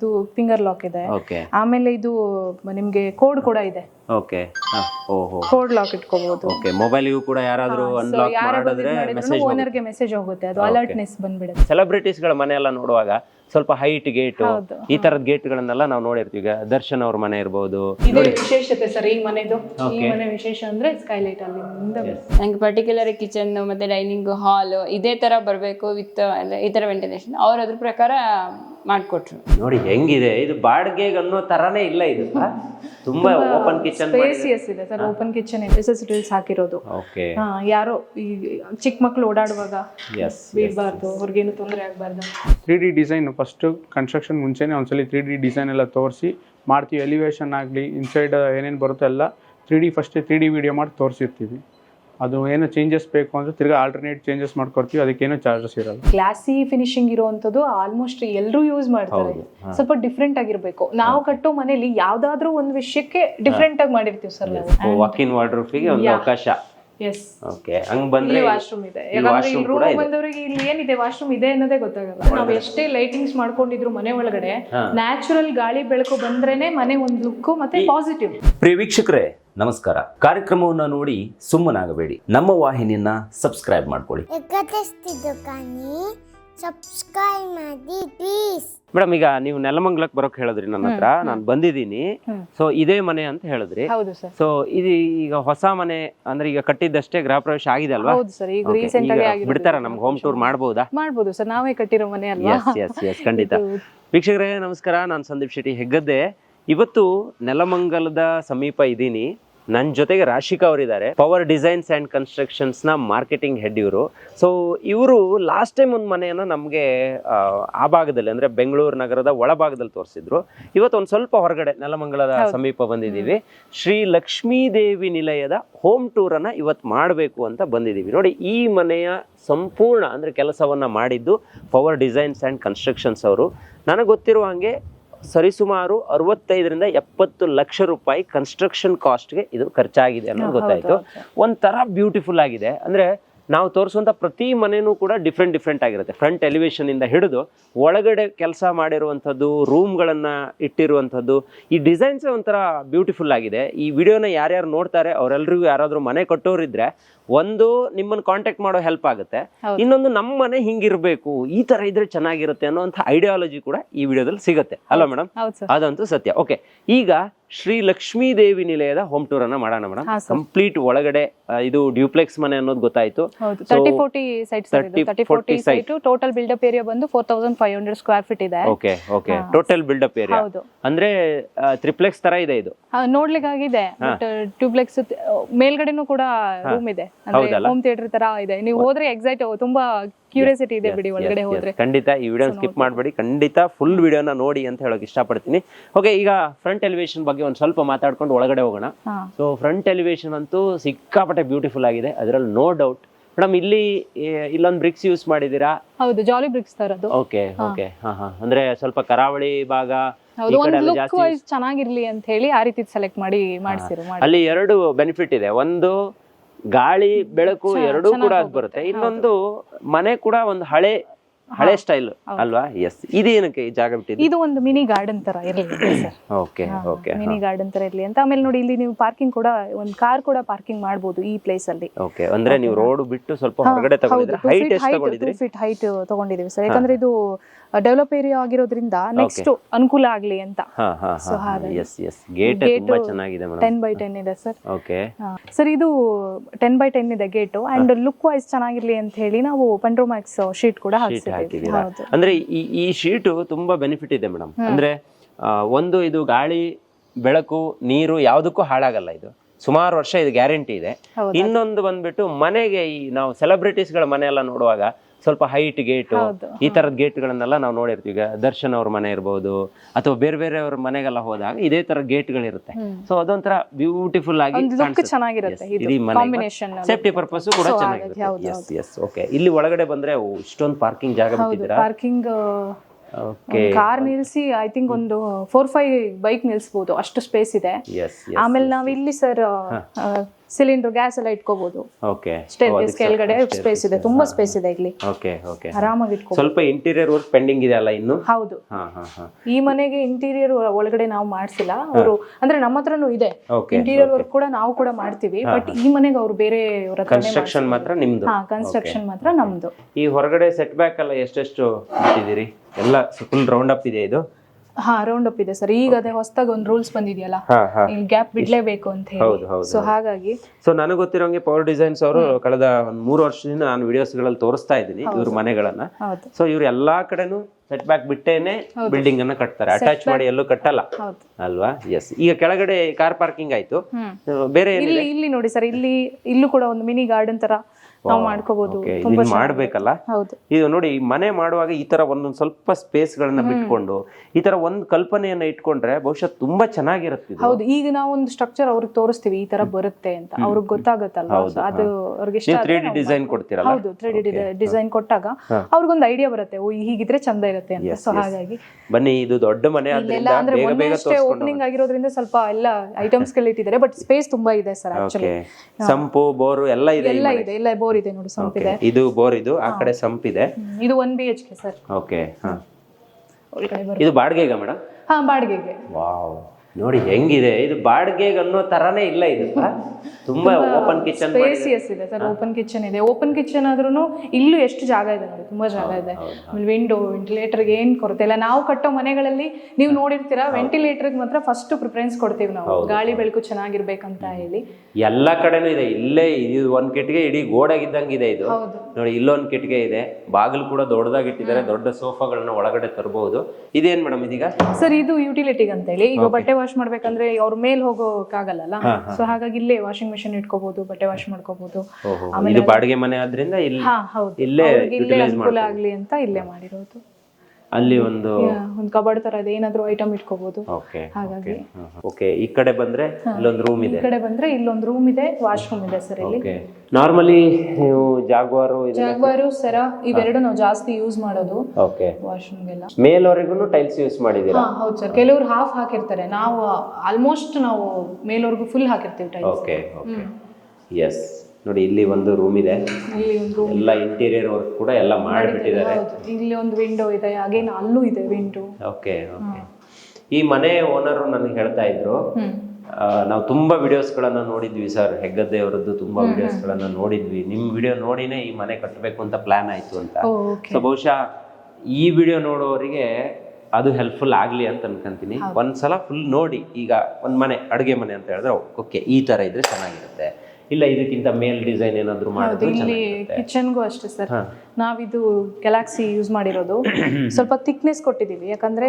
ಇದು finger lock ಇದೆ. Okay ಆಮೇಲೆ ಇದು ನಿಮ್ಗೆ ಕೋಡ್ ಕೂಡ ಇದೆ. ಓಕೆ ಓಹೋ ಕೋಡ್ ಲಾಕ್ ಇಟ್ಕೋಬಹುದು ಓಕೆ ಮೊಬೈಲಿಗೂ ಕೂಡ ಯಾರಾದರೂ ಅನ್ಲಾಕ್ ಮಾಡಿದ್ರೆ ಮೆಸೇಜ್ ಓನರ್ಗೆ ಮೆಸೇಜ್ ಹೋಗುತ್ತೆ. ಅದು ಅಲರ್ಟ್ನೆಸ್ ಬಂದ್ಬಿಡುತ್ತೆ. ಸೆಲೆಬ್ರಿಟೀಸ್ಗಳ ಮನೆ ಎಲ್ಲ ನೋಡುವಾಗ ಸ್ವಲ್ಪ ಹೈಟ್ ಗೇಟ್ ಈ ತರದ ಗೇಟ್ಗಳನ್ನೆಲ್ಲ ನಾವು ನೋಡಿರ್ತೀವಿ. ಈಗ ದರ್ಶನ್ ಅವ್ರ ಮನೆ ಇರಬಹುದು ಇದೇ ವಿಶೇಷತೆ ಸರ್ ಈ ಮನೆದು. ಈ ಮನೆ ವಿಶೇಷ ಅಂದ್ರೆ ಸ್ಕೈಲೈಟ್ ಅಲ್ಲಿ ಮುಂದೆ ನಂಗೆ ಪರ್ಟಿಕ್ಯುಲರ್ ಕಿಚನ್ ಮತ್ತೆ ಡೈನಿಂಗ್ ಹಾಲ್ ಇದೇ ತರ ಬರಬೇಕು ವಿತ್ ಈ ತರ ವೆಂಟಿಲೇಷನ್ ಅವ್ರ ಅದ್ರ ಪ್ರಕಾರ ಮಾಡ್ಕೊಟ್ರು. ನೋಡಿ ಹೆಂಗಿದೆ? ಇದು ಬಾಡಿಗೆಗೆ ಅನ್ನೋ ತರಾನೇ ಇಲ್ಲ ಇದು. ತುಂಬಾ ಓಪನ್ ಕಿಚನ್ ಸ್ಪೇಸಿಯಸ್ ಇದೆ ಸರ್ ಓಪನ್ ಕಿಚನ್ ನೆಸೆಸಿಟೀಸ್ ಹಾಕಿರೋದು. ಓಕೆ ಹಾ ಯಾರೋ ಈ ಚಿಕ್ಕ ಮಕ್ಳು ಓಡಾಡುವಾಗ ಎಸ್ ಬೀಳ್ಬಾರ್ದು ಅವ್ರಿಗೇನು ತೊಂದರೆ ಆಗ್ಬಾರ್ದು three D design first construction ಮುಂಚೆನೇ ಒಂದ್ಸಲಿ ತ್ರೀ ಡಿ ಡಿಸೈನ್ ಎಲ್ಲ ತೋರಿಸಿ ಮಾಡ್ತೀವಿ. ಎಲಿವೇಷನ್ ಆಗಲಿ ಇನ್ಸೈಡ್ ಏನೇನು ಬರುತ್ತೋ ಎಲ್ಲ three D first three D video ಮಾಡಿ ತೋರಿಸಿರ್ತೀವಿ. ಅದು ಏನೋ ಚೇಂಜಸ್ ಬೇಕು ಅಂದ್ರೆ ತಿರ್ಗಾ ಆಲ್ಟರ್ನೇಟ್ ಚೇಂಜಸ್ ಮಾಡ್ಕೊಡ್ತೀವಿ. ಅದಕ್ಕೇನೋ ಚಾರ್ಜಸ್ ಇರಲ್ಲ. ಗ್ಲಾಸಿ ಫಿನಿಶಿಂಗ್ ಇರುವಂತದ್ದು ಆಲ್ಮೋಸ್ಟ್ ಎಲ್ಲರೂ ಯೂಸ್ ಮಾಡ್ತಾರೆ. ಸ್ವಲ್ಪ ಡಿಫ್ರೆಂಟ್ ಆಗಿರ್ಬೇಕು. ನಾವು ಕಟ್ಟೋ ಮನೆಯಲ್ಲಿ ಯಾವ್ದಾದ್ರೂ ಒಂದು ವಿಷಯಕ್ಕೆ ಡಿಫ್ರೆಂಟ್ ಆಗಿ ಮಾಡಿರ್ತೀವಿ ಸರ್ ನಾವು. ವಾಕಿನ್ ವಾರ್ಡ್ರೂಫಿಗೆ ಒಂದು ಅವಕಾಶ. ಓಕೆ ಹಂಗ್ ಬಂದ್ರೆ ವಾಶ್ರೂಮ್ ಇದೆ. ಯಾಕಂದ್ರೆ ಇಲ್ಲಿ ರೂಮ್ ಬಂದವರಿಗೆ ಇಲ್ಲಿ ಏನಿದೆ? ವಾಶ್ರೂಮ್ ಇದೆ ಅನ್ನೋದೇ ಗೊತ್ತಾಗಲ್ಲ. ನಾವ್ ಎಷ್ಟೇ ಲೈಟಿಂಗ್ಸ್ ಮಾಡ್ಕೊಂಡಿದ್ರು ಮನೆ ಒಳಗಡೆ ನ್ಯಾಚುರಲ್ ಗಾಳಿ ಬೆಳಕು ಬಂದ್ರೇನೆ ಮನೆ ಒಂದು ಲುಕ್ ಮತ್ತೆ ಪಾಸಿಟಿವ್ ಪ್ರಿಯ ವೀಕ್ಷಕರೇ ನಮಸ್ಕಾರ. ಕಾರ್ಯಕ್ರಮವನ್ನ ನೋಡಿ ಸುಮ್ಮನಾಗಬೇಡಿ. ನಮ್ಮ ವಾಹಿನಿಯನ್ನ ಸಬ್ಸ್ಕ್ರೈಬ್ ಮಾಡ್ಕೊಳ್ಳಿ. ಸಬ್ಸ್ಕ್ರೈಬ್ ಮಾಡಿ ಪ್ಲೀಸ್ ಮೇಡಮ್ ಈಗ ನೀವು ನೆಲಮಂಗ್ಲಕ್ ಬರೋಕ್ ಹೇಳಿದ್ರಿ ನನ್ನ ಹತ್ರ. ನಾನು ಬಂದಿದ್ದೀನಿ. ಸೊ ಇದೇ ಮನೆ ಅಂತ ಹೇಳಿದ್ರಿ. ಹೌದು ಸರ್. ಸೊ ಇದು ಈಗ ಹೊಸ ಮನೆ ಅಂದ್ರೆ ಈಗ ಕಟ್ಟಿದ್ದಷ್ಟೇ ಗೃಹ ಪ್ರವೇಶ ಆಗಿದೆ ಅಲ್ವಾ? ಹೌದು ಸರ್ ಈಗ Okay, ರೀಸೆಂಟ್ ಈಗ ಆಗಿ ಆಗಿರೋದು. ಬಿಡ್ತಾರ ನಮ್ಗೆ ಹೋಮ್ ಟೂರ್ ಮಾಡಬಹುದಾ ಮಾಡ್ಬೋದು ಸರ್ ನಾವೇ ಕಟ್ಟಿರೋ ಮನೆ ಅಲ್ವಾ? ಎಸ್ ಎಸ್ ಎಸ್ ಖಂಡಿತ. ವೀಕ್ಷಕರೇ ನಮಸ್ಕಾರ ನಾನು ಸಂದೀಪ್ ಶೆಟ್ಟಿ ಹೆಗ್ಗದ್ದೆ. ಇವತ್ತು ನೆಲಮಂಗಲದ ಸಮೀಪ ಇದ್ದೀನಿ. ನನ್ನ ಜೊತೆಗೆ ರಾಶಿಕಾ ಅವರಿದ್ದಾರೆ. ಪವರ್ ಡಿಸೈನ್ಸ್ ಆ್ಯಂಡ್ ಕನ್ಸ್ಟ್ರಕ್ಷನ್ಸ್ನ ನ ಮಾರ್ಕೆಟಿಂಗ್ ಹೆಡ್ ಇವರು. ಸೊ ಇವರು ಲಾಸ್ಟ್ ಟೈಮ್ ಒಂದು ಮನೆಯನ್ನ ನಮಗೆ ಆ ಭಾಗದಲ್ಲಿ ಅಂದ್ರೆ ಬೆಂಗಳೂರು ನಗರದ ಒಳಭಾಗದಲ್ಲಿ ತೋರಿಸಿದ್ರು. ಇವತ್ತು ಒಂದು ಸ್ವಲ್ಪ ಹೊರಗಡೆ ನೆಲಮಂಗಲದ ಸಮೀಪ ಬಂದಿದ್ದೀವಿ. ಶ್ರೀ ಲಕ್ಷ್ಮೀದೇವಿ ನಿಲಯದ ಹೋಮ್ ಟೂರ್ ಅನ್ನ ಇವತ್ತು ಮಾಡಬೇಕು ಅಂತ ಬಂದಿದ್ದೀವಿ. ನೋಡಿ ಈ ಮನೆಯ ಸಂಪೂರ್ಣ ಅಂದ್ರೆ ಕೆಲಸವನ್ನ ಮಾಡಿದ್ದು ಪವರ್ ಡಿಸೈನ್ಸ್ ಆ್ಯಂಡ್ ಕನ್ಸ್ಟ್ರಕ್ಷನ್ಸ್ ಅವರು. ನನಗೆ ಗೊತ್ತಿರುವ ಹಾಗೆ ಸರಿಸುಮಾರು ಅರವತ್ತೈದರಿಂದ ಎಪ್ಪತ್ತು ಲಕ್ಷ ರೂಪಾಯಿ ಕನ್ಸ್ಟ್ರಕ್ಷನ್ ಕಾಸ್ಟ್ಗೆ ಇದು ಖರ್ಚಾಗಿದೆ ಅನ್ನೋದು ಗೊತ್ತಾಯಿತು. ಒಂಥರ ಬ್ಯೂಟಿಫುಲ್ ಆಗಿದೆ. ಅಂದ್ರೆ ನಾವು ತೋರಿಸುವಂಥ ಪ್ರತಿ ಮನೆಯೂ ಕೂಡ ಡಿಫ್ರೆಂಟ್ ಡಿಫ್ರೆಂಟ್ ಆಗಿರುತ್ತೆ. ಫ್ರಂಟ್ ಎಲಿವೇಶನ್ ಇಂದ ಹಿಡಿದು ಒಳಗಡೆ ಕೆಲಸ ಮಾಡಿರುವಂಥದ್ದು ರೂಮ್ಗಳನ್ನು ಇಟ್ಟಿರುವಂಥದ್ದು ಈ ಡಿಸೈನ್ಸ್ ಒಂಥರ ಬ್ಯೂಟಿಫುಲ್ ಆಗಿದೆ. ಈ ವಿಡಿಯೋನ ಯಾರ್ಯಾರು ನೋಡ್ತಾರೆ ಅವರೆಲ್ಲರಿಗೂ ಯಾರಾದರೂ ಮನೆ ಕಟ್ಟೋರಿದ್ರೆ ಒಂದು ನಿಮ್ಮನ್ನು ಕಾಂಟ್ಯಾಕ್ಟ್ ಮಾಡೋ ಹೆಲ್ಪ್ ಆಗುತ್ತೆ. ಇನ್ನೊಂದು ನಮ್ಮ ಮನೆ ಹಿಂಗಿರಬೇಕು ಈ ತರ ಇದ್ರೆ ಚೆನ್ನಾಗಿರುತ್ತೆ ಅನ್ನೋಂಥ ಐಡಿಯಾಲಜಿ ಕೂಡ ಈ ವಿಡಿಯೋದಲ್ಲಿ ಸಿಗುತ್ತೆ. ಅಲ್ಲ ಮೇಡಮ್ ಅದಂತೂ ಸತ್ಯ. ಓಕೆ ಈಗ ಶ್ರೀ ಲಕ್ಷ್ಮೀ ದೇವಿ ನಿಲಯದ ಹೋಮ್ ಟೂರ್ ಅನ್ನ ಮಾಡೋಣ ಮೇಡಮ್ ಕಂಪ್ಲೀಟ್ ಒಳಗಡೆ ಇದು ಡ್ಯೂಪ್ಲೆಕ್ಸ್ ಮನೆ ಅನ್ನೋದು ಗೊತ್ತಾಯ್ತು. Thirty forty site 30, thirty 40 forty. Site total buildup area ಬಂದು four thousand five hundred square feet ಇದೆ. Okay okay total buildup area ಹೌದು. ಅಂದ್ರೆ ತ್ರಿಪ್ಲೆಕ್ಸ್ ತರ ಇದೆ ಇದು. ನೋಡ್ಲಿಕ್ಕಾಗಿದೆ. ಬಟ್ ಟ್ಯೂಬ್ಲೆಕ್ಸ್ ಮೇಲ್ಗಡೆನೂ ಕೂಡ ರೂಮ್ ಇದೆ? ಹೋಮ್ ಥಿಯೇಟರ್ ತರ ಇದೆ. ನೀವು ಹೋದ್ರೆ ಎಕ್ಸೈಟ್ ತುಂಬಾ ಕ್ಯೂರಿಯಾಸಿಟಿ ಇದೆ ಬಿಡಿ ಒಳಗಡೆ ಹೋದ್ರೆ. ಖಂಡಿತ ಈ ವಿಡಿಯೋ ಸ್ಕಿಪ್ ಮಾಡಬೇಡಿ. ಖಂಡಿತ ಫುಲ್ ವಿಡಿಯೋನ ನೋಡಿ ಅಂತ ಹೇಳೋಕೆ ಇಷ್ಟಪಡ್ತೀನಿ. ಓಕೆ ಈಗ ಫ್ರಂಟ್ ಎಲಿವೇಶನ್ ಬಗ್ಗೆ ಒಂದು ಸ್ವಲ್ಪ ಮಾತಾಡ್ಕೊಂಡು ಒಳಗಡೆ ಹೋಗೋಣ. ಸೊ ಫ್ರಂಟ್ ಎಲಿವೇಶನ್ ಅಂತೂ ಸಿಕ್ಕಾಪಟ್ಟೆ ಬ್ಯೂಟಿಫುಲ್ ಆಗಿದೆ. ಅದರಲ್ಲಿ ನೋ ಡೌಟ್ ಮೇಡಮ್ ಇಲ್ಲಿ ಇಲ್ಲೊಂದು ಬ್ರಿಕ್ಸ್ ಯೂಸ್ ಮಾಡಿದೀರಾ ಹೌದು ಜಾಲಿ ಬ್ರಿಕ್ಸ್ ತರ ಅದು. ಓಕೆ ಓಕೆ ಹಾ ಹಾ. ಅಂದ್ರೆ ಸ್ವಲ್ಪ ಕರಾವಳಿ ಭಾಗ ಚೆನ್ನಾಗಿರ್ಲಿ ಅಂತ ಹೇಳಿ ಆ ರೀತಿ ಸೆಲೆಕ್ಟ್ ಮಾಡಿ ಮಾಡಿಸಿರು ಮಾಡಿ ಅಲ್ಲಿ ಎರಡು ಬೆನಿಫಿಟ್ ಇದೆ. ಒಂದು ಗಾಳಿ ಬೆಳಕು ಎರಡೂ ಕೂಡ ಅದ್ ಬರುತ್ತೆ ಇನ್ನೊಂದು ಮನೆ ಕೂಡ ಒಂದು ಹಳೆ ಹಳೆ ಸ್ಟೈಲ್ ಅಲ್ವಾ? ಎಸ್ ಇದೇನಕ್ಕೆ ಈ ಜಾಗ ಬಿಟ್ಟಿದ್ದು? ಇದು ಒಂದು ಮಿನಿ ಗಾರ್ಡನ್ ತರ ಇರಲಿ sir okay okay mini garden ತರ ಇರ್ಲಿ ಅಂತ. ಆಮೇಲೆ ನೋಡಿ ಇಲ್ಲಿ ನೀವು ಪಾರ್ಕಿಂಗ್ ಕೂಡ ಒಂದು ಕಾರ್ ಕೂಡ ಪಾರ್ಕಿಂಗ್ ಮಾಡಬಹುದು ಈ ಪ್ಲೇಸ್ ಅಲ್ಲಿ. ಓಕೆ ಅಂದ್ರೆ ನೀವು ರೋಡ್ ಬಿಟ್ಟು ಸ್ವಲ್ಪ ಹೊರಗಡೆ ತಗೊಂಡಿದ್ರೆ ಹೈಟ್ ಎಷ್ಟು ತಗೊಂಡಿದ್ರಿ? ಫೀಟ್ ಹೈಟ್ ತಗೊಂಡಿದೀವಿ ಸರ್ ಯಾಕಂದ್ರೆ ಇದು ಡೆವಲಪ್ ಏರಿಯಾ ಆಗಿರೋದ್ರಿಂದ ನೆಕ್ಸ್ಟ್ ಅನುಕೂಲ ಆಗಲಿ ಅಂತ. ಹಾ ಹಾ So, ಹಾ. ಎಸ್ ಎಸ್ ಗೇಟ್ ತುಂಬಾ ಚೆನ್ನಾಗಿದೆ ಮೇಡಂ 10 ಬೈ ಟೆನ್ ಇದೆ ಸರ್ ಓಕೆ ಸರ್ ಇದು ಟೆನ್ ಬೈ ಟೆನ್ ಇದೆ ಗೇಟ್ ಅಂಡ್ ಲುಕ್ ವೈಸ್ ಚೆನ್ನಾಗಿರ್ಲಿ ಅಂತ ಹೇಳಿ ನಾವು ಪೆಂಡ್ರೋಮ್ಯಾಕ್ಸ್ ಶೀಟ್ ಕೂಡ ಶೀಟ್ ಹಾಕ್ಸಿದ್ದೀವಿ. ಹಾಕಿದೀರಾ ಹೌದು. ಅಂದ್ರೆ ಈ ಈ ಶೀಟು ತುಂಬಾ ಬೆನಿಫಿಟ್ ಇದೆ ಮೇಡಮ್ ಅಂದ್ರೆ ಒಂದು ಇದು ಗಾಳಿ ಬೆಳಕು ನೀರು ಯಾವುದಕ್ಕೂ ಹಾಳಾಗಲ್ಲ ಇದು. ಸುಮಾರು ವರ್ಷ ಇದು ಗ್ಯಾರಂಟಿ ಇದೆ. ಇನ್ನೊಂದು ಬಂದ್ಬಿಟ್ಟು ಮನೆಗೆ ಈ ನಾವು ಸೆಲೆಬ್ರಿಟೀಸ್ಗಳ ಮನೆ ಎಲ್ಲ ನೋಡುವಾಗ ಸ್ವಲ್ಪ ಹೈಟ್ ಗೇಟ್ ಈ ತರದ ಗೇಟ್ಗಳನ್ನೆಲ್ಲ ನಾವು ನೋಡಿರ್ತೀವಿ. ಈಗ ದರ್ಶನ್ ಅವ್ರ ಮನೆ ಇರ್ಬೋದು ಅಥವಾ ಬೇರೆ ಬೇರೆ ಅವ್ರ ಮನೆಗೆಲ್ಲ ಹೋದಾಗ ಇದೇ ತರ ಗೇಟ್ಗಳಿರುತ್ತೆ ಸೊ ಅದೊಂಥರ ಬ್ಯೂಟಿಫುಲ್ ಆಗಿ ಚೆನ್ನಾಗಿರುತ್ತೆ ಅದು. ಸೇಫ್ಟಿ ಪರ್ಪಸ್ ಕೂಡ ಚೆನ್ನಾಗಿರುತ್ತೆ. ಎಸ್ ಎಸ್ ಓಕೆ ಇಲ್ಲಿ ಒಳಗಡೆ ಬಂದ್ರೆ ಇಷ್ಟೊಂದು ಪಾರ್ಕಿಂಗ್ ಜಾಗ ಬಿಟ್ಟಿದ್ದೀರಾ? ಪಾರ್ಕಿಂಗ್ ಓಕೆ ಕಾರ್ ನಿಲ್ಸಿ ಐ ತಿಂಕ್ ಒಂದು ಫೋರ್ ಫೈವ್ ಬೈಕ್ ನಿಲ್ಸಬಹುದು ಅಷ್ಟು ಸ್ಪೇಸ್ ಇದೆ. ಆಮೇಲೆ ನಾವಿಲ್ಲಿ ಇಲ್ಲಿ ಸರ್ ಸಿಲಿಂಡರ್ ಗ್ಯಾಸ್ ಎಲ್ಲ ಇಟ್ಕೋಬಹುದು ಓಕೆ ಸ್ಟೇರ್ ಕೆಳಗಡೆ ಸ್ಪೇಸ್ ಇದೆ. ತುಂಬಾ ಸ್ಪೇಸ್ ಇದೆ ಇಲ್ಲಿ. ಓಕೆ ಓಕೆ ಆರಾಮಾಗಿ ಇಟ್ಕೋ ಸ್ವಲ್ಪ ಇಂಟೀರಿಯರ್ ವರ್ಕ್ ಪೆಂಡಿಂಗ್ ಇದೆ ಅಲ್ಲ ಇನ್ನು? ಹೌದು. ಹಾ ಹಾ ಹಾ. ಈ ಮನೆಗೆ ಇಂಟೀರಿಯರ್ ಒಳಗಡೆ ನಾವು ಮಾಡ್ಸಿಲ್ಲ. ಅವರು ಅಂದ್ರೆ ನಮ್ಮ ಹತ್ರನೂ ಇದೆ. ಇಂಟೀರಿಯರ್ ವರ್ಕ್ ಕೂಡ ನಾವು ಕೂಡ ಮಾಡ್ತೀವಿ. ಬಟ್ ಈ ಮನೆಗೆ ಅವರು ಬೇರೆ ಅವರ ಕನ್ಸ್ಟ್ರಕ್ಷನ್ ಮಾತ್ರ ನಿಮ್ದು? ಹಾ ಕನ್ಸ್ಟ್ರಕ್ಷನ್ ಮಾತ್ರ ನಮ್ದು. ಈ ಹೊರಗಡೆ ಸೆಟ್ ಬ್ಯಾಕ್ ಎಲ್ಲ ಎಷ್ಟೆಷ್ಟು ಬಿಟ್ಟಿದ್ದೀರಿ? ಎಲ್ಲ ಫುಲ್ ರೌಂಡ್ ಅಪ್ ಇದೆ ಇದು? ಹಾ ರೌಂಡ್ ಅಪ್ ಇದೆ ಸರ್ ಈಗ ಅದೇ ಹೊಸದಾಗಿ ಒಂದು ರೂಲ್ಸ್ ಬಂದಿದೆಯಲ್ಲ? ಹಾ ಹಾ. ಗ್ಯಾಪ್ ಬಿಡ್ಲೇಬೇಕು ಅಂತ ಹೌದು, ಹೇಳಿ ಹೌದು, ಸೊ ಹಾಗಾಗಿ ಸೊ ನನಗೆ ಗೊತ್ತಿರೋಂಗೆ ಪವರ್ ಡಿಸೈನ್ಸ್ ಅವರು ಕಳೆದ ಒಂದು ಮೂರು ವರ್ಷದಿಂದ ನಾನು ವಿಡಿಯೋಸ್ಗಳಲ್ಲಿ ತೋರಿಸ್ತಾ ಇದ್ದೀನಿ ಇವ್ರ ಮನೆಗಳನ್ನ. ಹೌದು. ಸೊ ಇವ್ರು ಎಲ್ಲಾ ಕಡೆನೂ ಸೆಟ್ ಬ್ಯಾಕ್ ಬಿಟ್ಟೇನೆ ಬಿಲ್ಡಿಂಗ್ ಅನ್ನ ಕಟ್ತಾರೆ. ಅಟ್ಯಾಚ್ ಮಾಡಿ ಎಲ್ಲೂ ಕಟ್ಟಲ್ಲ. ಹೌದು. ಅಲ್ವಾ? ಎಸ್ ಈಗ ಕೆಳಗಡೆ ಕಾರ್ ಪಾರ್ಕಿಂಗ್ ಆಯ್ತು. ಹ್ಮ್. ಬೇರೆ ಏನಿದೆ? ಇಲ್ಲಿ ಇಲ್ಲಿ ನೋಡಿ ಸರ್ ಇಲ್ಲಿ ಇಲ್ಲೂ ಕೂಡ ಒಂದು ಮಿನಿ ಗಾರ್ಡನ್ ತರ ನಾವು ಮಾಡ್ಕೋಬಹುದು ಮಾಡ್ಬೇಕಲ್ಲ? ಇದು ನೋಡಿ ಮನೆ ಮಾಡುವಾಗ ಈ ತರ ಒಂದೊಂದ್ ಸ್ವಲ್ಪ ಸ್ಪೇಸ್ ಗಳನ್ನ ಬಿಟ್ಕೊಂಡು ಈ ತರ ಒಂದ್ ಕಲ್ಪನೆಯನ್ನ ಇಟ್ಕೊಂಡ್ರೆ ಬಹುಶಃ ತುಂಬಾ ಚೆನ್ನಾಗಿರುತ್ತೆ. ಹೌದು ಈಗ ನಾವು ಒಂದು ಸ್ಟ್ರಕ್ಚರ್ ಅವ್ರಿಗೆ ತೋರಿಸ್ತೀವಿ ಈ ತರ ಬರುತ್ತೆ ಅಂತ. ಅವ್ರಿಗೆ ಗೊತ್ತಾಗತ್ತಲ್ಲ ಅದು ಅವ್ರಿಗೆ ತ್ರೀ ಡಿ ಡಿಸೈನ್. ಕೊಡ್ತೀರಲ್ಲ? ಹೌದು ತ್ರೀ ಡಿ ಡಿಸೈನ್ ಕೊಟ್ಟಾಗ ಅವ್ರಿಗೊಂದು ಐಡಿಯಾ ಬರುತ್ತೆ. ಓ ಹೀಗಿದ್ರೆ ಚಂದ ಇರುತ್ತೆ ಅಂತ. ಸೊ ಹಾಗಾಗಿ ಬನ್ನಿ ಇದು ದೊಡ್ಡ ಮನೆ ಆದ್ರಿಂದ ಅಂದ್ರೆ ಮೊನ್ನೆ ಓಪನಿಂಗ್ ಆಗಿರೋದ್ರಿಂದ ಸ್ವಲ್ಪ ಎಲ್ಲ ಐಟಮ್ಸ್ಗಳು ಇಟ್ಟಿದ್ದಾರೆ ಬಟ್ ಸ್ಪೇಸ್ ತುಂಬಾ ಇದೆ ಸರ್ ಆಕ್ಚುಲಿ ಸಂಪು ಬೋರು ಎಲ್ಲ ಇದೆ ಎಲ್ಲ ಇದೆ. ಎಲ್ಲ ಬೋರ್ ಇದೆ ನೋಡಿ ಸಂಪ್ ಇದೆ ಇದು ಬೋರ್ ಇದು ಆ ಕಡೆ ಸಂಪ್ ಇದೆ ಇದು one B H K sir. Okay ಹಾ. ಒಳಗಡೆ ಬರುತ್ತೆ. ಇದು ಬಾಡಿಗೆಗ ಮೇಡಮ್ ಹಾ ಬಾಡಿಗೆಗೆ. ವಾವ್. ನೋಡಿ ಹೆಂಗಿದೆ? ಇದು ಬಾಡಿಗೆಗೆ ಅನ್ನೋ ತರಾನೇ ಇಲ್ಲ ಇದು. ತುಂಬಾ ಓಪನ್ ಕಿಚನ್ ಸ್ಪೇಸಿಯಸ್ ಇದೆ ಸರ್ ಓಪನ್ ಕಿಚನ್ ಇದೆ. ಓಪನ್ ಕಿಚನ್ ಆದ್ರೂ ಇಲ್ಲೂ ಎಷ್ಟು ಜಾಗ ಇದೆ ನೋಡಿ ತುಂಬಾ ಜಾಗ ಇದೆ. ಆಮೇಲೆ ವಿಂಡೋ ವೆಂಟಿಲೇಟರ್ಗೆ ಏನ್ ಕೊರತೆ ಇಲ್ಲ. ನಾವು ಕಟ್ಟೋ ಮನೆಗಳಲ್ಲಿ ನೀವು ನೋಡಿರ್ತೀರಾ ವೆಂಟಿಲೇಟರ್ ಮಾತ್ರ ಫಸ್ಟ್ ಪ್ರಿಫರೆನ್ಸ್ ಕೊಡ್ತೀವಿ ನಾವು. ಗಾಳಿ ಬೆಳಕು ಚೆನ್ನಾಗಿರ್ಬೇಕಂತ ಹೇಳಿ. ಎಲ್ಲಾ ಕಡೆನೂ ಇದೆ. ಇಲ್ಲೇ ಇದು ಒಂದ್ ಕಿಟ್ಗೆ ಇಡೀ ಗೋಡಾಗಿದ್ದಂಗೆ ಇದೆ ಇದು. ನೋಡಿ ಇಲ್ಲೊಂದ್ ಕಿಟ್ಗೆ ಇದೆ. ಬಾಗಿಲು ಕೂಡ ದೊಡ್ಡದಾಗಿ ಇಟ್ಟಿದ್ದಾರೆ ದೊಡ್ಡ ಸೋಫಾಗಳನ್ನ ಒಳಗಡೆ ತರಬಹುದು ಇದೇನ್ ಮೇಡಮ್ ಇದೀಗ? ಸರ್ ಇದು ಯುಟಿಲಿಟಿಗೆ ಅಂತ ಹೇಳಿ. ಈಗ ಬಟ್ಟೆ ವಾಶ್ ಮಾಡ್ಬೇಕಂದ್ರೆ ಅವ್ರ ಮೇಲ್ ಹೋಗೋಕ್ಕಾಗಲ್ಲ ಸೊ ಹಾಗಾಗಿ ಇಲ್ಲೇ ವಾಷಿಂಗ್ ಮಿಷಿನ್ ಇಟ್ಕೋಬಹುದು ಬಟ್ಟೆ ವಾಶ್ ಮಾಡ್ಕೋಬಹುದು ಬಾಡಿಗೆ ಮನೆ ಆದ್ರಿಂದ ಇಲ್ಲಿ ಅನುಕೂಲ ಆಗ್ಲಿ ಅಂತ ಇಲ್ಲೇ ಮಾಡಿರೋದು. ಅಲ್ಲಿ ಒಂದು ಒಂದು ಕಬಾರ್ಡ್ ತರ ಇದೆ. ಏನಾದ್ರು ಐಟಮ್ ಇಟ್ಕೋಬಹುದು ಓಕೆ ಹಾಗಾಗಿ. ಓಕೆ ಈ ಕಡೆ ಬಂದ್ರೆ ಇಲ್ಲೊಂದು ರೂಮ್ ಇದೆ. ಈ ಕಡೆ ಬಂದ್ರೆ ಇಲ್ಲೊಂದು ರೂಮ್ ಇದೆ. ವಾಶ್ರೂಮ್ ಇದೆ ಸರ್ ಇಲ್ಲಿ. ಓಕೆ ನಾರ್ಮಲಿ ನೀವು ಜಾಗ್ವಾರು ಜಾಗ್ವಾರು ಸೆರ ಇವೆರಡು ನಾವು ಜಾಸ್ತಿ ಯೂಸ್ ಮಾಡೋದು. ಓಕೆ ವಾಶ್ರೂಮ್ಗೆಲ್ಲ ಮೇಲ್ವರೆಗೂ ಟೈಲ್ಸ್ ಯೂಸ್ ಮಾಡಿದೀರಾ ಹೌದು ಸರ್. ಕೆಲವರು ಹಾಫ್ ಹಾಕಿರ್ತಾರೆ. ನಾವು ಆಲ್ಮೋಸ್ಟ್ ನಾವು ಮೇಲ್ವರೆಗೂ ಫುಲ್ ಹಾಕಿರ್ತೀವಿ ಟೈಲ್ಸ್ ಓಕೆ ಓಕೆ ಎಸ್ ನೋಡಿ ಇಲ್ಲಿ ಒಂದು ರೂಮ್ ಇದೆ. ಇಲ್ಲಿ ಒಂದು ರೂಮ್ ಎಲ್ಲ ಇಂಟೀರಿಯರ್ ವರ್ಕ್ ಕೂಡ ಎಲ್ಲ ಮಾಡಿಬಿಟ್ಟಿದ್ದಾರೆ. ಇಲ್ಲಿ ಒಂದು ವಿಂಡೋ ಇದೆ. ಅಗೇನ್ ಅಲ್ಲೂ ಇದೆ ವಿಂಡೋ ಓಕೆ ಓಕೆ ಈ ಮನೆ ಓನರು ನನಗೆ ಹೇಳ್ತಾ ಇದ್ರು ನಾವು ತುಂಬಾ ವಿಡಿಯೋಸ್ಗಳನ್ನ ನೋಡಿದ್ವಿ ಸರ್ ಹೆಗ್ಗದ್ದೆ ಅವರದ್ದು ತುಂಬಾ ವಿಡಿಯೋಸ್ಗಳನ್ನ ನೋಡಿದ್ವಿ. ನಿಮ್ ವಿಡಿಯೋ ನೋಡಿನೇ ಈ ಮನೆ ಕಟ್ಟಬೇಕು ಅಂತ ಪ್ಲಾನ್ ಆಯ್ತು ಅಂತ. ಸೊ ಬಹುಶಃ ಈ ವಿಡಿಯೋ ನೋಡೋರಿಗೆ ಅದು ಹೆಲ್ಪ್ಫುಲ್ ಆಗ್ಲಿ ಅಂತ ಅನ್ಕೊಂತೀನಿ. ಒಂದ್ಸಲ ಫುಲ್ ನೋಡಿ ಈಗ ಒಂದ್ ಮನೆ ಅಡುಗೆ ಮನೆ ಅಂತ ಹೇಳಿದ್ರೆ ಓಕೆ ಈ ತರ ಇದ್ರೆ ಚೆನ್ನಾಗಿರುತ್ತೆ. ಇಲ್ಲ ಇದಕ್ಕಿಂತ ಮೇಲ್ ಡಿಸೈನ್ ಏನಾದ್ರು ಮಾಡೋದು ಇಲ್ಲಿ ಕಿಚನ್ಗೂ ಅಷ್ಟೇ ಸರ್. ನಾವಿದು ಗ್ಯಾಲಾಕ್ಸಿ ಯೂಸ್ ಮಾಡಿರೋದು. ಸ್ವಲ್ಪ ಥಿಕ್ನೆಸ್ ಕೊಟ್ಟಿದೀವಿ ಯಾಕಂದ್ರೆ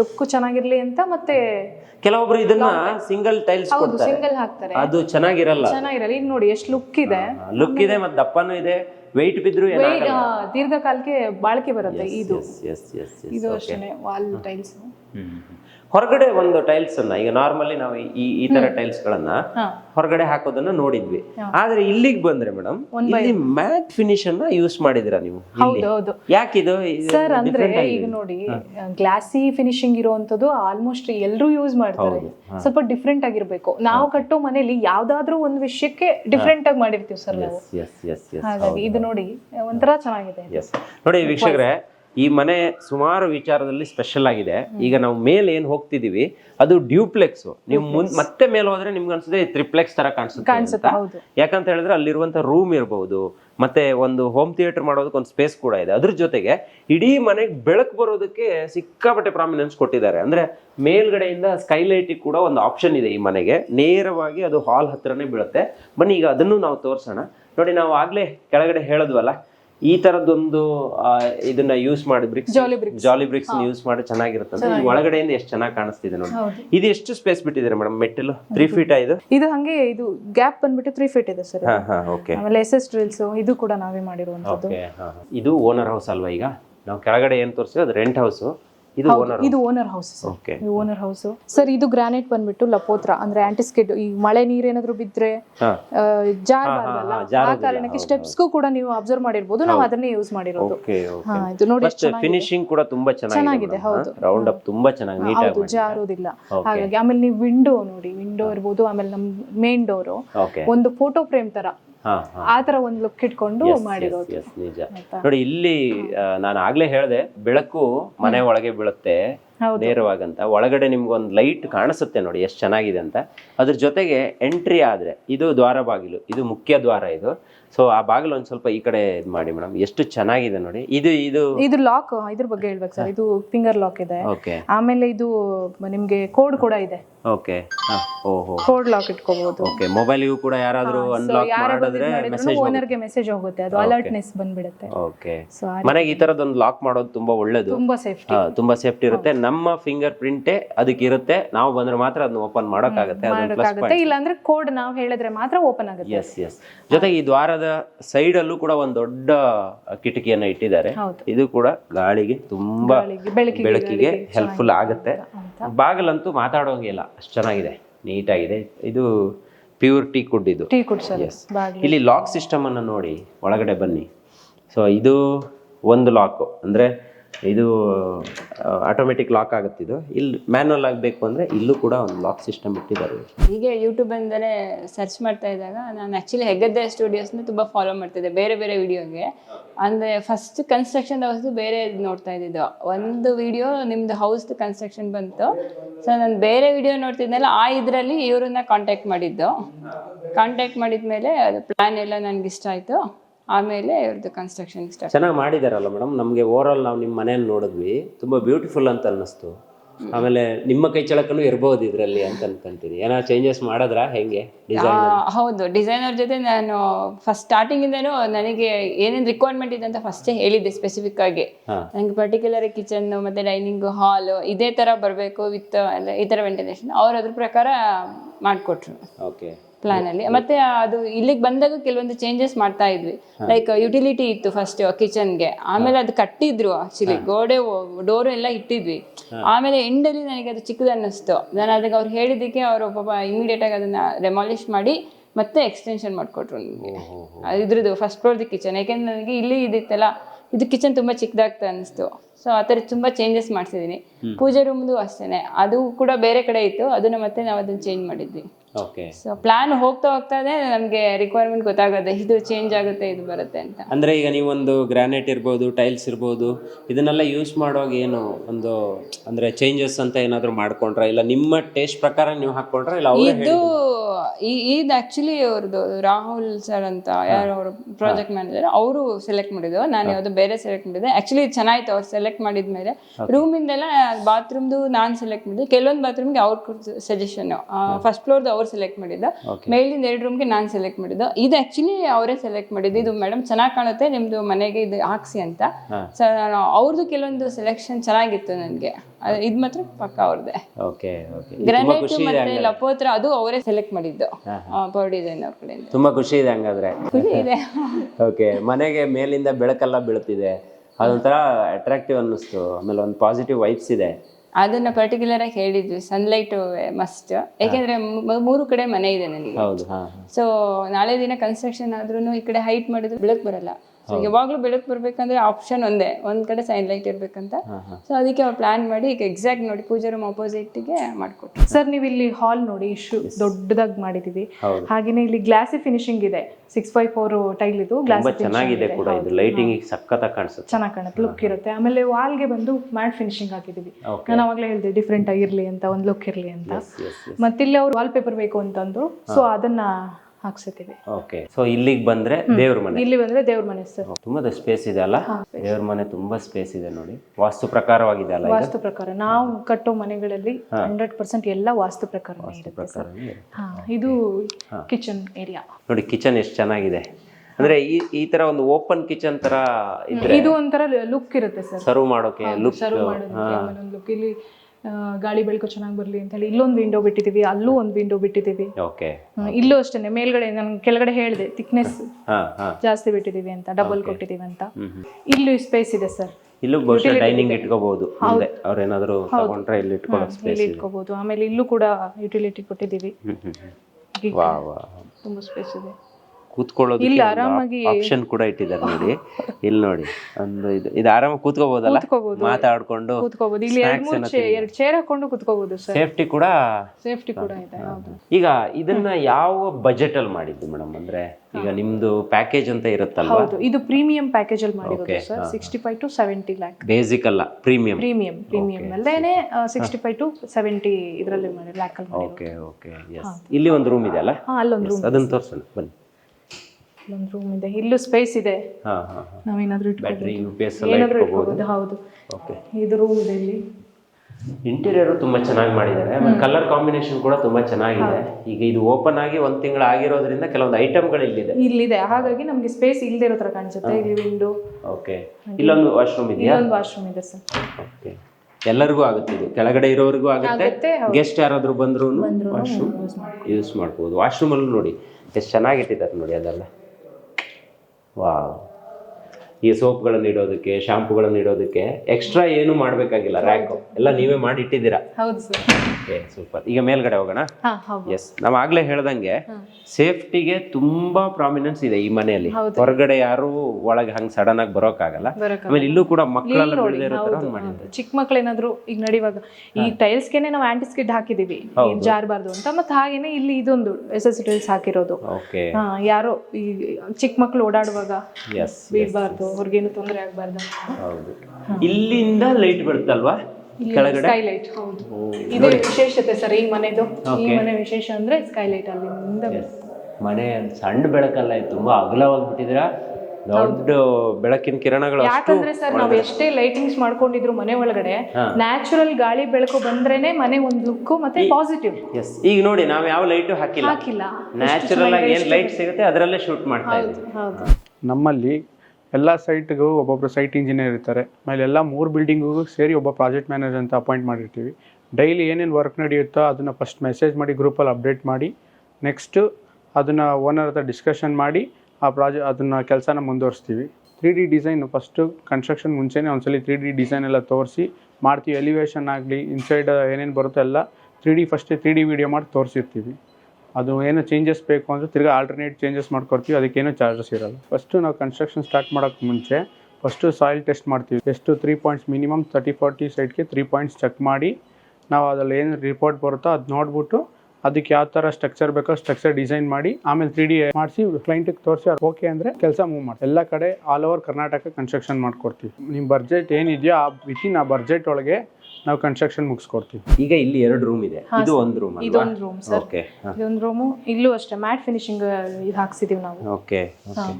ಲುಕ್ ಚೆನ್ನಾಗಿರ್ಲಿ ಅಂತ ಮತ್ತೆ ಕೆಲವೊಬ್ರು ಇದನ್ನ ಸಿಂಗಲ್ ಟೈಲ್ಸ್ ಹೌದು ಸಿಂಗಲ್ ಹಾಕ್ತಾರೆ. ಅದು ಚೆನ್ನಾಗಿರಲ್ಲ. ಚೆನ್ನಾಗಿರಲ್ಲ. ಈಗ ನೋಡಿ ಎಷ್ಟು ಲುಕ್ ಇದೆ. ಲುಕ್ ಇದೆ ಮತ್ತೆ ದಪ್ಪನೂ ಇದೆ. ವೆಯ್ಟ್ ಬಿದ್ರು ದೀರ್ಘಕಾಲಕ್ಕೆ ಬಾಳಿಕೆ ಬರುತ್ತೆ ಇದು. ಇದು ಅಷ್ಟೇ ವಾಲ್ ಟೈಲ್ಸ್ ಹೊರಗಡೆ ಒಂದು ಟೈಲ್ಸ್ ಅನ್ನ ಈಗ ನಾರ್ಮಲಿ ನಾವು ಈ ಈ ತರ ಟೈಲ್ಸ್ ಗಳನ್ನ ಹೊರಗಡೆ ಹಾಕೋದನ್ನ ನೋಡಿದ್ವಿ. ಆದ್ರೆ ಇಲ್ಲಿಗೆ ಬಂದ್ರೆ ಮೇಡಮ್ ಇಲ್ಲಿ ಮ್ಯಾಟ್ ಫಿನಿಶ್ ಅನ್ನ ಯೂಸ್ ಮಾಡಿದಿರಾ ನೀವು ಹೌದು ಯಾಕಿದು ಸರ್ ಅಂದ್ರೆ ಈಗ ನೋಡಿ ಗ್ಲಾಸಿ ಫಿನಿಶಿಂಗ್ ಇರುವಂತದ್ದು ಆಲ್ಮೋಸ್ಟ್ ಎಲ್ಲರೂ ಯೂಸ್ ಮಾಡ್ತಾರೆ. ಸ್ವಲ್ಪ ಡಿಫ್ರೆಂಟ್ ಆಗಿರ್ಬೇಕು. ನಾವು ಕಟ್ಟೋ ಮನೇಲಿ ಯಾವ್ದಾದ್ರೂ ಒಂದು ವಿಷಯಕ್ಕೆ ಡಿಫ್ರೆಂಟ್ ಆಗಿ ಮಾಡಿರ್ತೀವಿ ಸರ್ ನಾವು. ಹಾಗಾಗಿ ಇದು ನೋಡಿ ಒಂಥರ ಚೆನ್ನಾಗಿದೆ. ನೋಡಿ ವೀಕ್ಷಕರೇ ಈ ಮನೆ ಸುಮಾರು ವಿಚಾರದಲ್ಲಿ ಸ್ಪೆಷಲ್ ಆಗಿದೆ. ಈಗ ನಾವು ಮೇಲೆ ಏನ್ ಹೋಗ್ತಿದೀವಿ ಅದು ಡ್ಯೂಪ್ಲೆಕ್ಸ್ ನೀವು ಮುಂದ್ ಮತ್ತೆ ಮೇಲೆ ಹೋದ್ರೆ ನಿಮ್ಗೆ ಅನ್ಸುತ್ತೆ ತ್ರಿಪ್ಲೆಕ್ಸ್ ತರ ಕಾಣಿಸುತ್ತೆ ಕಾಣಿಸುತ್ತೆ ಯಾಕಂತ ಹೇಳಿದ್ರೆ ಅಲ್ಲಿರುವಂತ ರೂಮ್ ಇರಬಹುದು ಮತ್ತೆ ಒಂದು ಹೋಮ್ ಥಿಯೇಟರ್ ಮಾಡೋದಕ್ಕೆ ಒಂದು ಸ್ಪೇಸ್ ಕೂಡ ಇದೆ. ಅದ್ರ ಜೊತೆಗೆ ಇಡೀ ಮನೆಗೆ ಬೆಳಕು ಬರೋದಕ್ಕೆ ಸಿಕ್ಕಾಪಟ್ಟೆ ಪ್ರಾಮಿನೆನ್ಸ್ ಕೊಟ್ಟಿದ್ದಾರೆ. ಅಂದ್ರೆ ಮೇಲ್ಗಡೆಯಿಂದ ಸ್ಕೈಲೈಟ್ ಕೂಡ ಒಂದು ಆಪ್ಷನ್ ಇದೆ ಈ ಮನೆಗೆ. ನೇರವಾಗಿ ಅದು ಹಾಲ್ ಹತ್ರನೇ ಬೀಳುತ್ತೆ. ಬನ್ನಿ ಈಗ ಅದನ್ನು ನಾವು ತೋರಿಸೋಣ. ನೋಡಿ ನಾವು ಆಗ್ಲೇ ಕೆಳಗಡೆ ಹೇಳಿದ್ವಲ್ಲ ಈ ತರದೊಂದು ಇದನ್ನ ಯೂಸ್ ಮಾಡಿ ಬ್ರಿಕ್ಸ್. ಜಾಲಿ ಬ್ರಿಕ್ಸ್ ಯೂಸ್ ಮಾಡಿ ಚೆನ್ನಾಗಿರುತ್ತೆ. ಒಳಗಡೆಯಿಂದ ಎಷ್ಟು ಚೆನ್ನಾಗಿ ಕಾಣಿಸ್ತಿದೆ ನೋಡಿ. ಇದು ಎಷ್ಟು ಸ್ಪೇಸ್ ಬಿಟ್ಟಿದ್ದಾರೆ ಮೇಡಮ್ ಮೆಟ್ಟಿಲು ತ್ರೀ ಫೀಟ್ ಇದು? ಇದು ಹಂಗೆ ಇದು ಗ್ಯಾಪ್ ಬಂದ್ಬಿಟ್ಟು ತ್ರೀ ಫೀಟ್ ಇದೆ ಸರ್ ಓಕೆ ಆಮೇಲೆ ಎಸ್ ಎಸ್ ಡ್ರಿಲ್ಸ್ ಇದು ಕೂಡ ನಾವೇ ಮಾಡಿರುವಂತದ್ದು ಇದು ಓನರ್ ಹೌಸ್ ಅಲ್ವಾ ಈಗ? ನಾವು ಕೆಳಗಡೆ ಏನು ತೋರಿಸ್ತೀವಿ ಅದು ರೆಂಟ್ ಹೌಸು ಇದು ಓನರ್ ಇದು ಓನರ್ ಹೌಸ್ ಓಕೆ ಇದು ಓನರ್ ಹೌಸ್ ಸರ್ ಇದು ಗ್ರಾನೈಟ್ ಬಂದ್ಬಿಟ್ಟು ಲಪೋತ್ರ ಅಂದ್ರೆ ಆಂಟಿಸ್ಕಿಡ್ ಈ ಮಳೆ ನೀರೇನಾದ್ರೂ ಬಿದ್ರೆ ಹಾ. ಆ, ಜಾರಬಾರ್ದಲ್ಲ ಹಾ, ಆ ಕಾರಣಕ್ಕೆ ಸ್ಟೆಪ್ಸ್ಗೂ ಕೂಡ ನೀವು ಅಬ್ಸರ್ವ್ ಮಾಡಿರ್ಬೋದು. ನಾವು ಅದನ್ನೇ ಯೂಸ್ ಮಾಡಿರೋದು. ಓಕೆ ಹಾ ಇದು ನೋಡಿ ಫಿನಿಶಿಂಗ್ ಕೂಡ ತುಂಬಾ ಚೆನ್ನಾಗಿದೆ ಹೌದು. ರೌಂಡ್ ಅಪ್ ತುಂಬಾ ಚೆನ್ನಾಗಿ ನೀಟಾಗಿ ಹೌದು ಜಾರೋದಿಲ್ಲ. ಹಾಗಾಗಿ ಆಮೇಲೆ ನೀವು ವಿಂಡೋ ನೋಡಿ ವಿಂಡೋ ಇರ್ಬೋದು ಆಮೇಲೆ ನಮ್ ಮೇನ್ ಡೋರು ಒಂದು ಫೋಟೋ ಫ್ರೇಮ್ ತರ. ಆ ತರ ಒಂದು ಲುಕ್ ಇಟ್ಕೊಂಡು ಮಾಡಿರೋದು. ನಿಜ. ನೋಡಿ ಇಲ್ಲಿ ನಾನು ಆಗ್ಲೇ ಹೇಳ್ದೆ ಬೆಳಕು ಮನೆ ಒಳಗೆ ಬೀಳುತ್ತೆ. ನೇರವಾಗಂತ. ಒಳಗಡೆ ನಿಮ್ಗೊಂದು ಲೈಟ್ ಕಾಣಿಸುತ್ತೆ ನೋಡಿ ಎಷ್ಟು ಚೆನ್ನಾಗಿದೆ ಅಂತ. ಅದ್ರ ಜೊತೆಗೆ ಎಂಟ್ರಿ ಆದ್ರೆ ಇದು ದ್ವಾರ ಬಾಗಿಲು ಇದು ಮುಖ್ಯ ದ್ವಾರ ಇದು. ಸೊ ಆ ಬಾಗಿಲು ಒಂದ್ ಸ್ವಲ್ಪ ಈ ಕಡೆ ಇದು ಮಾಡಿ ಮೇಡಮ್. ಎಷ್ಟು ಚೆನ್ನಾಗಿದೆ ನೋಡಿ. ಇದು ಇದು ಇದು ಲಾಕ್ ಇದ್ರ ಬಗ್ಗೆ ಹೇಳ್ಬೇಕು ಸರ್ ಇದು ಫಿಂಗರ್ ಲಾಕ್ ಇದೆ. ಆಮೇಲೆ ಇದು ನಿಮ್ಗೆ ಕೋಡ್ ಕೂಡ ಇದೆ. ಓಕೆ ಓಹೋ. ಕೋಡ್ ಲಾಕ್ ಇಟ್ಕೋಬಹುದು ಓಕೆ ಮೊಬೈಲಿಗೂ ಕೂಡ ಯಾರಾದರೂ ಅನ್ಲಾಕ್ ಮಾಡಿದ್ರೆ ಮೆಸೇಜ್ ಓನರ್ಗೆ ಮೆಸೇಜ್ ಹೋಗುತ್ತೆ. ಅದು ಅಲರ್ಟ್ನೆಸ್ ಬಂದ್ಬಿಡುತ್ತೆ. ಓಕೆ ಸೊ ಮನೆಗೆ ಈ ತರದೊಂದು ಲಾಕ್ ಮಾಡೋದು ತುಂಬಾ ಒಳ್ಳೇದು. ತುಂಬಾ ಸೇಫ್ಟಿ ತುಂಬಾ ಸೇಫ್ಟಿ ಇರುತ್ತೆ. ನಮ್ಮ ಫಿಂಗರ್ ಪ್ರಿಂಟೇ ಅದಕ್ಕೆ ಇರುತ್ತೆ ನಾವು ಬಂದ್ರೆ ಮಾತ್ರ ಅದನ್ನ ಓಪನ್ ಮಾಡೋಕ್ಕಾಗತ್ತೆ. ಅದೊಂದು ಪ್ಲಸ್ ಮಾಡೋಕ್ಕಾಗುತ್ತೆ. ಇಲ್ಲಾಂದ್ರೆ ಕೋಡ್ ನಾವು ಹೇಳಿದ್ರೆ ಮಾತ್ರ ಓಪನ್ ಆಗುತ್ತೆ. ಎಸ್ ಎಸ್ ಜೊತೆಗೆ ಈ ದ್ವಾರದ ಸೈಡ್ ಅಲ್ಲೂ ಕೂಡ ಒಂದು ದೊಡ್ಡ ಕಿಟಕಿಯನ್ನ ಇಟ್ಟಿದ್ದಾರೆ. ಹೌದು. ಇದು ಕೂಡ ಗಾಳಿಗೆ ತುಂಬಾ ಗಾಳಿಗೆ, ಬೆಳಕಿಗೆ, ಹೆಲ್ಪ್ಫುಲ್ ಆಗುತ್ತೆ. ಬಾಗಿಲಂತೂ ಮಾತಾಡೋಂಗಿಲ್ಲ ಅಷ್ಟು ಚೆನ್ನಾಗಿದೆ. ನೀಟಾಗಿದೆ ಇದು ಪ್ಯೂರ್ ಟೀ ಕುಡ್ ಇದು ಟೀ ಕುಡ್ ಬಾಗ್ಲಿ ಇಲ್ಲಿ ಲಾಕ್ ಸಿಸ್ಟಮ್ ಅನ್ನು ನೋಡಿ. ಒಳಗಡೆ ಬನ್ನಿ. ಸೊ ಇದು ಒಂದು ಲಾಕ್ ಅಂದ್ರೆ ಇದು ಆಟೋಮೆಟಿಕ್ ಲಾಕ್ ಆಗುತ್ತೆ ಇದು. ಇಲ್ಲಿ ಮ್ಯಾನುವಲ್ ಆಗಬೇಕು ಅಂದರೆ ಇಲ್ಲೂ ಕೂಡ ಒಂದು ಲಾಕ್ ಸಿಸ್ಟಮ್ ಇಟ್ಟಿದ್ದಾರೆ. ಹೀಗೆ ಯೂಟ್ಯೂಬ್ ಅಂದಲೇ ಸರ್ಚ್ ಮಾಡ್ತಾ ಇದ್ದಾಗ ನಾನು ಆ್ಯಕ್ಚುಲಿ ಹೆಗ್ಗದ್ದೆ ಸ್ಟುಡಿಯೋಸ್ನ ತುಂಬ ಫಾಲೋ ಮಾಡ್ತಿದ್ದೆ, ಬೇರೆ ಬೇರೆ ವೀಡಿಯೋಗೆ ಅಂದರೆ ಫಸ್ಟ್ ಕನ್ಸ್ಟ್ರಕ್ಷನ್ ಹೌಸ್ದು ಬೇರೆ ನೋಡ್ತಾ ಇದ್ದಿದ್ದು. ಒಂದು ವಿಡಿಯೋ ನಿಮ್ಮದು ಹೌಸ್ದು ಕನ್ಸ್ಟ್ರಕ್ಷನ್ ಬಂತು. ಸೊ ನಾನು ಬೇರೆ ವಿಡಿಯೋ ನೋಡ್ತಿದ್ನಲ್ಲ, ಆ ಇದರಲ್ಲಿ ಇವರನ್ನ ಕಾಂಟ್ಯಾಕ್ಟ್ ಮಾಡಿದ್ದು. ಕಾಂಟ್ಯಾಕ್ಟ್ ಮಾಡಿದ ಮೇಲೆ ಅದು ಪ್ಲ್ಯಾನ್ ಎಲ್ಲ ನನಗೆ ಇಷ್ಟ ಆಯಿತು. ಆಮೇಲೆ ಇವ್ರದ್ದು ಕನ್ಸ್ಟ್ರಕ್ಷನ್ ಸ್ಟಾರ್ಟ್ ಚೆನ್ನಾಗಿ ಮಾಡಿದಾರಲ್ಲ ಮೇಡಮ್ ನಮಗೆ ಓವರ್ ಆಲ್ ನಾವು ನಿಮ್ಮ ಮನೆಯನ್ನು ನೋಡಿದ್ವಿ. ತುಂಬಾ ಬ್ಯೂಟಿಫುಲ್ ಅಂತ ಅನ್ನಿಸ್ತು. ಆಮೇಲೆ ನಿಮ್ಮ ಕೈ ಚಳಕನು ಇರ್ಬೋದು ಇದರಲ್ಲಿ ಅಂತ ಅನ್ಕೊಂತೀನಿ. ಏನೋ ಚೇಂಜಸ್ ಮಾಡಿದ್ರ? ಹೆಂಗೆ? ಹೌದು. ಡಿಸೈನರ್ ಜೊತೆ ನಾನು ಫಸ್ಟ್ ಸ್ಟಾರ್ಟಿಂಗಿಂದನು ನನಗೆ ಏನೇನು ರಿಕ್ವೈರ್ಮೆಂಟ್ ಇದೆ ಅಂತ ಫಸ್ಟೇ ಹೇಳಿದ್ದೆ ಸ್ಪೆಸಿಫಿಕ್ ಆಗಿ. ನನಗೆ ಪರ್ಟಿಕ್ಯುಲರ್ ಕಿಚನ್ ಮತ್ತೆ ಡೈನಿಂಗ್ ಹಾಲ್ ಇದೇ ತರ ಬರಬೇಕು ವಿತ್ ಈ ತರ ವೆಂಟಿಲೇಷನ್ ಅವ್ರ ಅದ್ರ ಪ್ರಕಾರ ಮಾಡಿಕೊಟ್ರು. ಓಕೆ ಪ್ಲಾನಲ್ಲಿ ಮತ್ತೆ ಅದು ಇಲ್ಲಿಗೆ ಬಂದಾಗ ಕೆಲವೊಂದು ಚೇಂಜಸ್ ಮಾಡ್ತಾ ಇದ್ವಿ. ಲೈಕ್ ಯುಟಿಲಿಟಿ ಇತ್ತು ಫಸ್ಟ್ ಕಿಚನ್ಗೆ ಆಮೇಲೆ ಅದು ಕಟ್ಟಿದ್ರು ಆಕ್ಚುಲಿ ಗೋಡೆ ಡೋರ್ ಎಲ್ಲ ಇಟ್ಟಿದ್ವಿ. ಆಮೇಲೆ ಎಂಡಲ್ಲಿ ನನಗೆ ಅದು ಚಿಕ್ಕದ ಅನ್ನಿಸ್ತು. ನಾನು ಅದಕ್ಕೆ ಅವ್ರು ಹೇಳಿದ್ದಕ್ಕೆ ಅವರು ಪಾಪ ಇಮಿಡಿಯೇಟ್ ಆಗಿ ಅದನ್ನ ರೆಮಾಲಿಷ್ ಮಾಡಿ ಮತ್ತೆ ಎಕ್ಸ್ಟೆನ್ಷನ್ ಮಾಡಿಕೊಟ್ರು ನನಗೆ. ಇದ್ರದ್ದು ಫಸ್ಟ್ ಫ್ಲೋರ್ದು ಕಿಚನ್ ಯಾಕೆಂದ್ರೆ ನನಗೆ ಇಲ್ಲಿ ಇದಿತ್ತಲ್ಲ ಇದು ಕಿಚನ್ ತುಂಬಾ ಚಿಕ್ಕದಾಗ್ತಾ ಅನ್ನಿಸ್ತು. ಸೊ ಆ ಥರ ತುಂಬ ಚೇಂಜಸ್ ಮಾಡಿಸಿದ್ದೀನಿ ಪೂಜೆ ರೂಮ್ದು ಅಷ್ಟೇ ಅದು ಕೂಡ ಬೇರೆ ಕಡೆ ಇತ್ತು. ಅದನ್ನ ಮತ್ತೆ ನಾವು ಅದನ್ನ ಚೇಂಜ್ ಮಾಡಿದ್ವಿ. ಓಕೆ ಸೊ ಪ್ಲಾನ್ ಹೋಗ್ತಾ ಹೋಗ್ತಾನೆ ನಮಗೆ ರಿಕ್ವೈರ್ಮೆಂಟ್ ಗೊತ್ತಾಗುತ್ತೆ ಇದು ಚೇಂಜ್ ಆಗುತ್ತೆ ಇದು ಬರುತ್ತೆ ಅಂತ. ಅಂದ್ರೆ ಈಗ ನೀವೊಂದು ಗ್ರಾನೈಟ್ ಇರ್ಬೋದು ಟೈಲ್ಸ್ ಇರ್ಬೋದು ಇದನ್ನೆಲ್ಲ ಯೂಸ್ ಮಾಡುವಾಗ ಏನು ಒಂದು ಅಂದ್ರೆ ಚೇಂಜಸ್ ಅಂತ ಏನಾದರೂ ಮಾಡ್ಕೊಂಡ್ರ? ಇಲ್ಲ ನಿಮ್ಮ ಟೇಸ್ಟ್ ಪ್ರಕಾರ ನೀವು ಹಾಕೊಂಡ್ರ ಇಲ್ಲ ಇದು ಇದು ಆಕ್ಚುಲಿ ಅವ್ರದ್ದು ರಾಹುಲ್ ಸರ್ ಅಂತ ಯಾರು ಅವರು ಪ್ರಾಜೆಕ್ಟ್ ಮ್ಯಾನೇಜರ್ ಅವರು ಸೆಲೆಕ್ಟ್ ಮಾಡಿದ್ರು ನಾನು ಯಾವುದೋ ಬೇರೆ ಸೆಲೆಕ್ಟ್ ಮಾಡಿದ್ದೆ. ಆಕ್ಚುಲಿ ಚೆನ್ನಾಯ್ತು ಅವ್ರು ಸೆಲೆಕ್ಟ್ ಮಾಡಿದ್ಮೇಲೆ ರೂಮಿಂದೆಲ್ಲ ಬಾತ್ರೂಮ್ದು ನಾನು ಸೆಲೆಕ್ಟ್ ಮಾಡಿದ್ದೆ. ಕೆಲವೊಂದು ಬಾತ್ರೂಮ್ಗೆ ಅವ್ರ ಸಜೆಷನ್ ಫಸ್ಟ್ ಫ್ಲೋರ್ದು ಅವ್ರು ಸೆಲೆಕ್ಟ್ ಮಾಡಿದ್ದ. ಮೇಲಿಂದ ಎರಡು ರೂಮ್ಗೆ ನಾನು ಸೆಲೆಕ್ಟ್ ಮಾಡಿದ್ದು. ಇದು ಆಕ್ಚುಲಿ ಅವರೇ ಸೆಲೆಕ್ಟ್ ಮಾಡಿದ್ದು. ಇದು ಮೇಡಮ್ ಚೆನ್ನಾಗಿ ಕಾಣುತ್ತೆ ನಿಮ್ದು ಮನೆಗೆ ಇದು ಹಾಕ್ಸಿ ಅಂತ. ಸೊ ಅವ್ರದ್ದು ಕೆಲವೊಂದು ಸೆಲೆಕ್ಷನ್ ಚೆನ್ನಾಗಿತ್ತು ನನಗೆ. ಇದು ಮಾತ್ರ ಪಕ್ಕ ಅವ್ರದ್ದೇ ಗ್ರಾನೈಟ್ ಮತ್ತೆ ಲಪೋತ್ರ ಅದು ಅವರೇ ಸೆಲೆಕ್ಟ್ ಮಾಡಿದ್ದು. ಪವರ್ ಡಿಸೈನ್ ಅವ್ರ ಕಡೆಯಿಂದ. ತುಂಬಾ ಖುಷಿ ಇದೆ ಹಂಗಾದ್ರೆ. ಖುಷಿ ಇದೆ. ಓಕೆ ಮನೆಗೆ ಮೇಲಿಂದ ಬೆಳಕೆಲ್ಲ ಬೀಳ್ತಿದೆ. ಅದೊಂಥರ ಅಟ್ರಾಕ್ಟಿವ್ ಅನ್ನಿಸ್ತು. ಆಮೇಲೆ ಒಂದು ಪಾಸಿಟಿವ್ ವೈಬ್ಸ್ ಇದೆ. ಅದನ್ನ ಪರ್ಟಿಕ್ಯುಲರ್ ಆಗಿ ಹೇಳಿದ್ವಿ. ಸನ್ಲೈಟ್ ಮಸ್ಟ್ ಯಾಕೆಂದ್ರೆ ಮೂರು ಕಡೆ ಮನೆ ಇದೆ ನನಗೆ. ಹೌದು ಹಾ. ಸೊ ನಾಳೆ ದಿನ ಕನ್ಸ್ಟ್ರಕ್ಷನ್ ಆದ್ರೂ ಈ ಕಡೆ ಹೈಟ್ ಮಾಡಿದ್ರೆ ಬೆಳಕ್ ಬರಲ್ಲ. ಸೊ ಯಾವಾಗ್ಲೂ ಬೆಳಕು ಬರ್ಬೇಕಂದ್ರೆ ಆಪ್ಷನ್ ಒಂದೇ ಒಂದ್ ಕಡೆ ಸೈನ್ ಲೈಟ್ ಇರ್ಬೇಕಂತ ಸೊ ಅದಕ್ಕೆ ಅವ್ರು ಪ್ಲಾನ್ ಮಾಡಿ ಈಗ ಎಕ್ಸಾಕ್ಟ್ ನೋಡಿ ಪೂಜಾ ರೂಮ್ಗೆ ಮಾಡ್ಕೊಟ್ರು. ಸರ್ ನೀವು ಇಲ್ಲಿ ಹಾಲ್ ನೋಡಿ ಇಷ್ಟು ದೊಡ್ಡದಾಗಿ ಮಾಡಿದೀವಿ. ಹಾಗೇನೆ ಇಲ್ಲಿ ಗ್ಲಾಸಿ ಫಿನಿಶಿಂಗ್ ಇದೆ. ಸಿಕ್ಸ್ ಬೈ ಫೋರ್ ಟೈಲ್ ಇದು ಗ್ಲಾಸ್ ಚೆನ್ನಾಗಿದೆ ಕೂಡ ಇದು. ಲೈಟಿಂಗ್ ಸಖತ್ತಾಗಿ ಕಾಣಿಸುತ್ತೆ. ಚೆನ್ನಾಗಿ ಕಾಣುತ್ತೆ. ಲುಕ್ ಇರುತ್ತೆ. ಆಮೇಲೆ ವಾಲ್ಗೆ ಬಂದು ಮ್ಯಾಟ್ ಫಿನಿಶಿಂಗ್ ಹಾಕಿದೀವಿ. ನಾನು ಅವಾಗಲೇ ಹೇಳಿದೆ ಡಿಫ್ರೆಂಟ್ ಆಗಿರ್ಲಿ ಅಂತ ಒಂದು ಲುಕ್ ಇರ್ಲಿ ಅಂತ. ಮತ್ತಿಲ್ಲಿ ಅವ್ರು ವಾಲ್ ಪೇಪರ್ ಬೇಕು ಅಂತಂದ್ರು. ಸೊ ಅದನ್ನ ಹಾಕ್ಸಿದ್ದೀವಿ ಓಕೆ ಸೊ ಇಲ್ಲಿಗೆ ಬಂದ್ರೆ ದೇವ್ರ ಮನೆ. ಇಲ್ಲಿ ಬಂದ್ರೆ ದೇವ್ರ ಮನೆ ಸರ್. ತುಂಬಾ ಸ್ಪೇಸ್ ಇದೆ ಅಲ್ಲ? ದೇವ್ರ ಮನೆ ತುಂಬಾ ಸ್ಪೇಸ್ ಇದೆ ನೋಡಿ. ವಾಸ್ತು ಪ್ರಕಾರವಾಗಿದೆ ಅಲ್ಲ ಇದು? ವಾಸ್ತು ಪ್ರಕಾರ. ನಾವು ಕಟ್ಟೋ ಮನೆಗಳಲ್ಲಿ ಹಂಡ್ರೆಡ್ ಪರ್ಸೆಂಟ್ ಎಲ್ಲ ವಾಸ್ತು ಪ್ರಕಾರನೇ ಇರುತ್ತೆ ಸರ್. ಹಾ ಇದು ಕಿಚನ್ ಏರಿಯಾ ನೋಡಿ ಕಿಚನ್ ಎಷ್ಟು ಚೆನ್ನಾಗಿದೆ. ಅಂದ್ರೆ ಈ ಈ ತರ ಒಂದು ಓಪನ್ ಕಿಚನ್ ತರ ಇದ್ರೆ ಇದು ಒಂಥರ ಲುಕ್ ಇರುತ್ತೆ ಸರ್. ಸರ್ವ್ ಮಾಡೋಕೆ ಲುಕ್ ಸರ್ವ್ ಮಾಡೋದಕ್ಕೆ ಲುಕ್ ಇಲ್ಲಿ ಗಾಳಿ ಬೆಳಕು ಚೆನ್ನಾಗಿ ಬರಲಿ ಅಂತ ಹೇಳಿ ಇಲ್ಲೊಂದು ವಿಂಡೋ ಬಿಟ್ಟಿದ್ದೀವಿ ಅಲ್ಲೂ ಒಂದು ವಿಂಡೋ ಬಿಟ್ಟಿದ್ದೀವಿ ಓಕೆ ಇಲ್ಲೂ ಅಷ್ಟೇ ಮೇಲ್ಗಡೆ ನಾನು ಕೆಳಗಡೆ ಹೇಳಿದೆ ಥಿಕ್ನೆಸ್ ಜಾಸ್ತಿ ಬಿಟ್ಟಿದ್ದೀವಿ ಅಂತ ಡಬಲ್ ಕೊಟ್ಟಿದ್ದೀವಿ ಅಂತ. ಇಲ್ಲೂ ಸ್ಪೇಸ್ ಇದೆ ಸರ್. ಇಲ್ಲೂ ಬಹುಶಃ ಡೈನಿಂಗ್ ಇಟ್ಕೋಬಹುದು ಮುಂದೆ ಅವ್ರೇನಾದ್ರು ತಗೊಂಡ್ರೆ ಇಲ್ಲಿ ಇಟ್ಕೊಳ್ಳೋ ಸ್ಪೇಸ್ ಇಲ್ಲಿ ಇಟ್ಕೋಬಹುದು ಆಮೇಲೆ ಇಲ್ಲೂ ಕೂಡ ಯುಟಿಲಿಟಿ ಕೊಟ್ಟಿದ್ದೀವಿ ತುಂಬಾ ಸ್ಪೇಸ್ ಇದೆ. ಕೂತ್ಕೊಳ್ಳೋದಕ್ಕೆ ಇಲ್ಲಿ ಆರಾಮಾಗಿ ಆಪ್ಷನ್ ಕೂಡ ಇಟ್ಟಿದ್ದಾರೆ ನೋಡಿ. ಇಲ್ಲಿ ನೋಡಿ ಒಂದು ಇದು ಇದು ಆರಾಮಾಗಿ ಕೂತ್ಕೋಬಹುದಲ್ಲ ಕೂತ್ಕೋಬಹುದು. ಮಾತಾಡ್ಕೊಂಡು ಕೂತ್ಕೋಬಹುದು ಇಲ್ಲಿ ಎರಡು ಚೇರ್ ಹಾಕೊಂಡು ಕೂತ್ಕೋಬಹುದು ಸೇಫ್ಟಿ ಕೂಡ ಸೇಫ್ಟಿ ಕೂಡ ಇದೆ ಈಗ ಇದನ್ನ ಯಾವ ಬಜೆಟ್ ಅಲ್ಲಿ ಮಾಡಿದ್ದು ಮೇಡಮ್ ಅಂದ್ರೆ? ಈಗ ನಿಮ್ದು ಪ್ಯಾಕೇಜ್ ಅಂತ ಇರುತ್ತಲ್ವಾ? ಇದು ಪ್ರೀಮಿಯಂ ಪ್ಯಾಕೇಜ್ ಅಲ್ಲಿ ಮಾಡಿರೋದು sir sixty five to seventy lakh basic ಅಲ್ಲ premium premium premium sixty five to seventy ಇದರಲ್ಲಿ ಮಾಡಿ ಲ್ಯಾಕ್ ಅಲ್ಲಿ ಓಕೆ ಓಕೆ ಎಸ್ ಇಲ್ಲಿ ಒಂದು ರೂಮ್ ಇದೆ ಅಲ್ಲ ಹಾ ಅಲ್ಲೊಂದು ರೂಮ್ ಅದನ್ನ ತೋರಿಸೋಣ ಬನ್ನಿ. ಅಲ್ಲೊಂದು ರೂಮ್ ಇದೆ. ಇಲ್ಲೂ ಸ್ಪೇಸ್ ಇದೆ. ಹಾಂ ನಾವೇನಾದ್ರೂ ಬ್ಯಾಟ್ರಿ ಇಟ್ಕೋಬಹುದು ಯು ಪಿ ಎಸ್ ಎಲ್ಲ ಏನಾದ್ರೂ ಇಟ್ಕೋಬಹುದು ಇಟ್ಕೋಬಹುದು ಹೌದು. ಓಕೆ ಇದು ರೂಮ್ ಇದೆ ಇಲ್ಲಿ. ಇಂಟೀರಿಯರ್ ತುಂಬಾ ಚೆನ್ನಾಗಿ ಮಾಡಿದ್ದಾರೆ. ಆಮೇಲೆ ಕಲರ್ ಕಾಂಬಿನೇಷನ್ ಕೂಡ ತುಂಬಾ ಚೆನ್ನಾಗಿದೆ. ಈಗ ಇದು ಓಪನ್ ಆಗಿ ಒಂದ್ ತಿಂಗಳು ಆಗಿರೋದ್ರಿಂದ ಕೆಲವೊಂದು ಐಟಮ್ಗಳು ಇಲ್ಲಿದೆ. ಇಲ್ಲಿದೆ ಹಾಗಾಗಿ ನಮ್ಗೆ ಸ್ಪೇಸ್ ಇಲ್ಲದೆ ಇರೋ ತರ ಕಾಣಿಸುತ್ತೆ. ಇಲ್ಲಿ ವಿಂಡೋ ಓಕೆ ಇಲ್ಲೊಂದು ವಾಶ್ರೂಮ್ ಇದೆಯಾ? ಇಲ್ಲೊಂದು ವಾಶ್ರೂಮ್ ಇದೆ ಸರ್ ಓಕೆ ಎಲ್ಲರಿಗೂ ಆಗುತ್ತೆ ಇದು. ಕೆಳಗಡೆ ಇರೋರಿಗೂ ಆಗುತ್ತೆ. ಆಗುತ್ತೆ, ಹೌದು. ಗೆಸ್ಟ್ ಯಾರಾದ್ರೂ ಬಂದ್ರು ವಾಶ್ರೂಮ್ ಯೂಸ್ ಮಾಡ್ಬೋದು. ವಾಶ್ರೂಮ್ ಅಲ್ಲೂ ನೋಡಿ. ಎಷ್ಟು ಚೆನ್ನಾಗಿಟ್ಟಿದ್ದಾರೆ ನೋಡಿ ಅದೆಲ್ಲ. ವಾ ಈ ಸೋಪ್ಗಳನ್ನು ಇಡೋದಕ್ಕೆ ಶಾಂಪುಗಳನ್ನು ಇಡೋದಕ್ಕೆ ಎಕ್ಸ್ಟ್ರಾ ಏನು ಮಾಡಬೇಕಾಗಿಲ್ಲ ರ್ಯಾಕ್ ಎಲ್ಲ ನೀವೇ ಮಾಡಿ ಇಟ್ಟಿದ್ದೀರಾ? ಹೌದು ಸರ್. ಓಕೆ ಸೂಪರ್ ಈಗ ಮೇಲ್ಗಡೆ ಹೋಗೋಣ? ಎಸ್ ನಾವು ಆಗ್ಲೇ ಹೇಳ್ದಂಗೆ ಸೇಫ್ಟಿಗೆ ತುಂಬಾ ಪ್ರಾಮಿನೆನ್ಸ್ ಇದೆ ಈ ಮನೆಯಲ್ಲಿ. ಹೊರಗಡೆ ಯಾರು ಒಳಗೆ ಹಂಗ್ ಸಡನ್ ಆಗಿ ಬರೋಕ್ಕಾಗಲ್ಲ. ಆಮೇಲೆ ಇಲ್ಲೂ ಕೂಡ ಮಕ್ಕಳೆಲ್ಲ ಹೌದು. ಚಿಕ್ಕ ಮಕ್ಳೇನಾದ್ರು ಈಗ ನಡಿವಾಗ ಈ ಟೈಲ್ಸ್ಗೆನೆ ನಾವು ಆಂಟಿಸ್ಕಿಡ್ ಹಾಕಿದೀವಿ. ಜಾರಬಾರ್ದು ಅಂತ. ಮತ್ತೆ ಹಾಗೇನೆ ಇಲ್ಲಿ ಇದೊಂದು ಎಸ್ ಎಸ್ ಟೈಲ್ಸ್ ಹಾಕಿರೋದು. ಯಾರೋ ಈ ಚಿಕ್ಕ ಮಕ್ಳು ಓಡಾಡುವಾಗ ಎಸ್ ಬೀಳ್ಬಾರ್ದು ಅವ್ರಿಗೇನು ತೊಂದರೆ ಆಗ್ಬಾರ್ದು ಇಲ್ಲಿಂದ ಲೈಟ್ ಬೀಳುತ್ತಲ್ವಾ ಕೆಳಗಡೆ? ಸ್ಕೈಲೈಟ್ ಹೌದು. ಇದು ವಿಶೇಷತೆ ಸರ್ ಈ ಮನೆದು. ಈ ಮನೆ ವಿಶೇಷ ಅಂದ್ರೆ ಸ್ಕೈಲೈಟ್ ಅಲ್ಲಿಂದ ಮನೆ ಸಣ್ಣ ಬೆಳಕಲ್ಲ ಇದು ತುಂಬಾ ಅಗಲವಾಗ್ಬಿಟ್ಟಿದ್ರ ದೊಡ್ಡ ಬೆಳಕಿನ ಕಿರಣಗಳು ಯಾಕಂದ್ರೆ ಸರ್ ನಾವ್ ಎಷ್ಟೇ ಲೈಟಿಂಗ್ಸ್ ಮಾಡ್ಕೊಂಡಿದ್ರು ಮನೆ ಒಳಗಡೆ ನ್ಯಾಚುರಲ್ ಗಾಳಿ ಬೆಳಕು ಬಂದ್ರೇನೆ ಮನೆ ಒಂದ್ ಲುಕ್ ಮತ್ತೆ ಪಾಸಿಟಿವ್ ಎಸ್ ಈಗ ನೋಡಿ ನಾವು ಯಾವ ಲೈಟ್ ಹಾಕಿಲ್ಲ. ಹಾಕಿಲ್ಲ. ನ್ಯಾಚುರಲ್ ಆಗಿ ಏನ್ ಲೈಟ್ ಸಿಗುತ್ತೆ ಅದರಲ್ಲೇ ಶೂಟ್ ಮಾಡ್ತಾ ಇದ್ದೀವಿ. ಹೌದು. ನಮ್ಮಲ್ಲಿ ಎಲ್ಲ ಸೈಟ್ಗೂ ಒಬ್ಬೊಬ್ಬರು ಸೈಟ್ ಇಂಜಿನಿಯರ್ ಇರ್ತಾರೆ. ಆಮೇಲೆ ಎಲ್ಲ ಮೂರು ಬಿಲ್ಡಿಂಗಿಗೂ ಸೇರಿ ಒಬ್ಬ ಪ್ರಾಜೆಕ್ಟ್ ಮ್ಯಾನೇಜರ್ ಅಂತ ಅಪಾಯಿಂಟ್ ಮಾಡಿರ್ತೀವಿ. ಡೈಲಿ ಏನೇನು ವರ್ಕ್ ನಡೆಯುತ್ತೋ ಅದನ್ನು ಫಸ್ಟ್ ಮೆಸೇಜ್ ಮಾಡಿ ಗ್ರೂಪಲ್ಲಿ ಅಪ್ಡೇಟ್ ಮಾಡಿ ನೆಕ್ಸ್ಟು ಅದನ್ನು ಓನರ್ ಹತ್ರ ಡಿಸ್ಕಷನ್ ಮಾಡಿ, ಆ ಪ್ರಾಜೆ ಅದನ್ನು ಕೆಲಸನ ಮುಂದುವರಿಸ್ತೀವಿ. Three D design first construction ಮುಂಚೆನೇ ಒಂದ್ಸಲಿ ತ್ರೀ ಡಿ ಡಿಸೈನ್ ಎಲ್ಲ ತೋರಿಸಿ, ಮಾಡ್ತೀವಿ. ಎಲಿವೇಷನ್ ಆಗಲಿ ಇನ್ಸೈಡ್ ಏನೇನು ಬರುತ್ತೋ ಎಲ್ಲ ತ್ರೀ ಡಿ ಫಸ್ಟೇ ತ್ರೀ ಡಿ ವಿಡಿಯೋ ಮಾಡಿ ತೋರಿಸಿರ್ತೀವಿ. ಅದು ಏನು ಚೇಂಜಸ್ ಬೇಕು ಅಂದರೆ ತಿರ್ಗಾ ಆಲ್ಟರ್ನೇಟ್ ಚೇಂಜಸ್ ಮಾಡ್ಕೊಡ್ತೀವಿ, ಅದಕ್ಕೇನು ಚಾರ್ಜಸ್ ಇರಲ್ಲ. ಫಸ್ಟು ನಾವು ಕನ್ಸ್ಟ್ರಕ್ಷನ್ ಸ್ಟಾರ್ಟ್ ಮಾಡೋಕ್ಕೆ ಮುಂಚೆ ಫಸ್ಟು ಸಾಯಿಲ್ ಟೆಸ್ಟ್ ಮಾಡ್ತೀವಿ. ಎಷ್ಟು three points minimum thirty forty ಸೈಡ್ಗೆ ತ್ರೀ ಪಾಯಿಂಟ್ಸ್ ಚೆಕ್ ಮಾಡಿ, ನಾವು ಅದರಲ್ಲಿ ಏನು ರಿಪೋರ್ಟ್ ಬರುತ್ತೋ ಅದು ನೋಡ್ಬಿಟ್ಟು ಅದಕ್ಕೆ ಯಾವ ಥರ ಸ್ಟ್ರಕ್ಚರ್ ಬೇಕೋ ಸ್ಟ್ರಕ್ಚರ್ ಡಿಸೈನ್ ಮಾಡಿ, ಆಮೇಲೆ ತ್ರೀ ಡಿ ಮಾಡಿಸಿ ಕ್ಲೈಂಟಿಗೆ ತೋರಿಸಿ ಓಕೆ ಅಂದರೆ ಕೆಲಸ ಮೂವ್ ಮಾಡಿ ಎಲ್ಲ ಕಡೆ ಆಲ್ ಓವರ್ ಕರ್ನಾಟಕ ಕನ್ಸ್ಟ್ರಕ್ಷನ್ ಮಾಡ್ಕೊಡ್ತೀವಿ. ನಿಮ್ಮ ಬಜೆಟ್ ಏನಿದೆಯೋ ಆ ವಿತಿನ್ ಆ ಬಜೆಟ್ ಒಳಗೆ ನಾವು ಕನ್ಸ್ಟ್ರಕ್ಷನ್ ಮುಗಿಸ್ಕೊಡ್ತೀವಿ. ಈಗ ಇಲ್ಲಿ ಎರಡು ರೂಮ್ ಇದೆ. ಇದು ಒಂದು ರೂಮ್ ಇದೊಂದು ರೂಮ್ ಸರ್. ಓಕೆ ಇದೊಂದು ರೂಮು ಇಲ್ಲೂ ಅಷ್ಟೇ ಮ್ಯಾಟ್ ಫಿನಿಶಿಂಗ್ ಇದು ಹಾಕ್ಸಿದೀವಿ ನಾವು. ಓಕೆ ಓಕೆ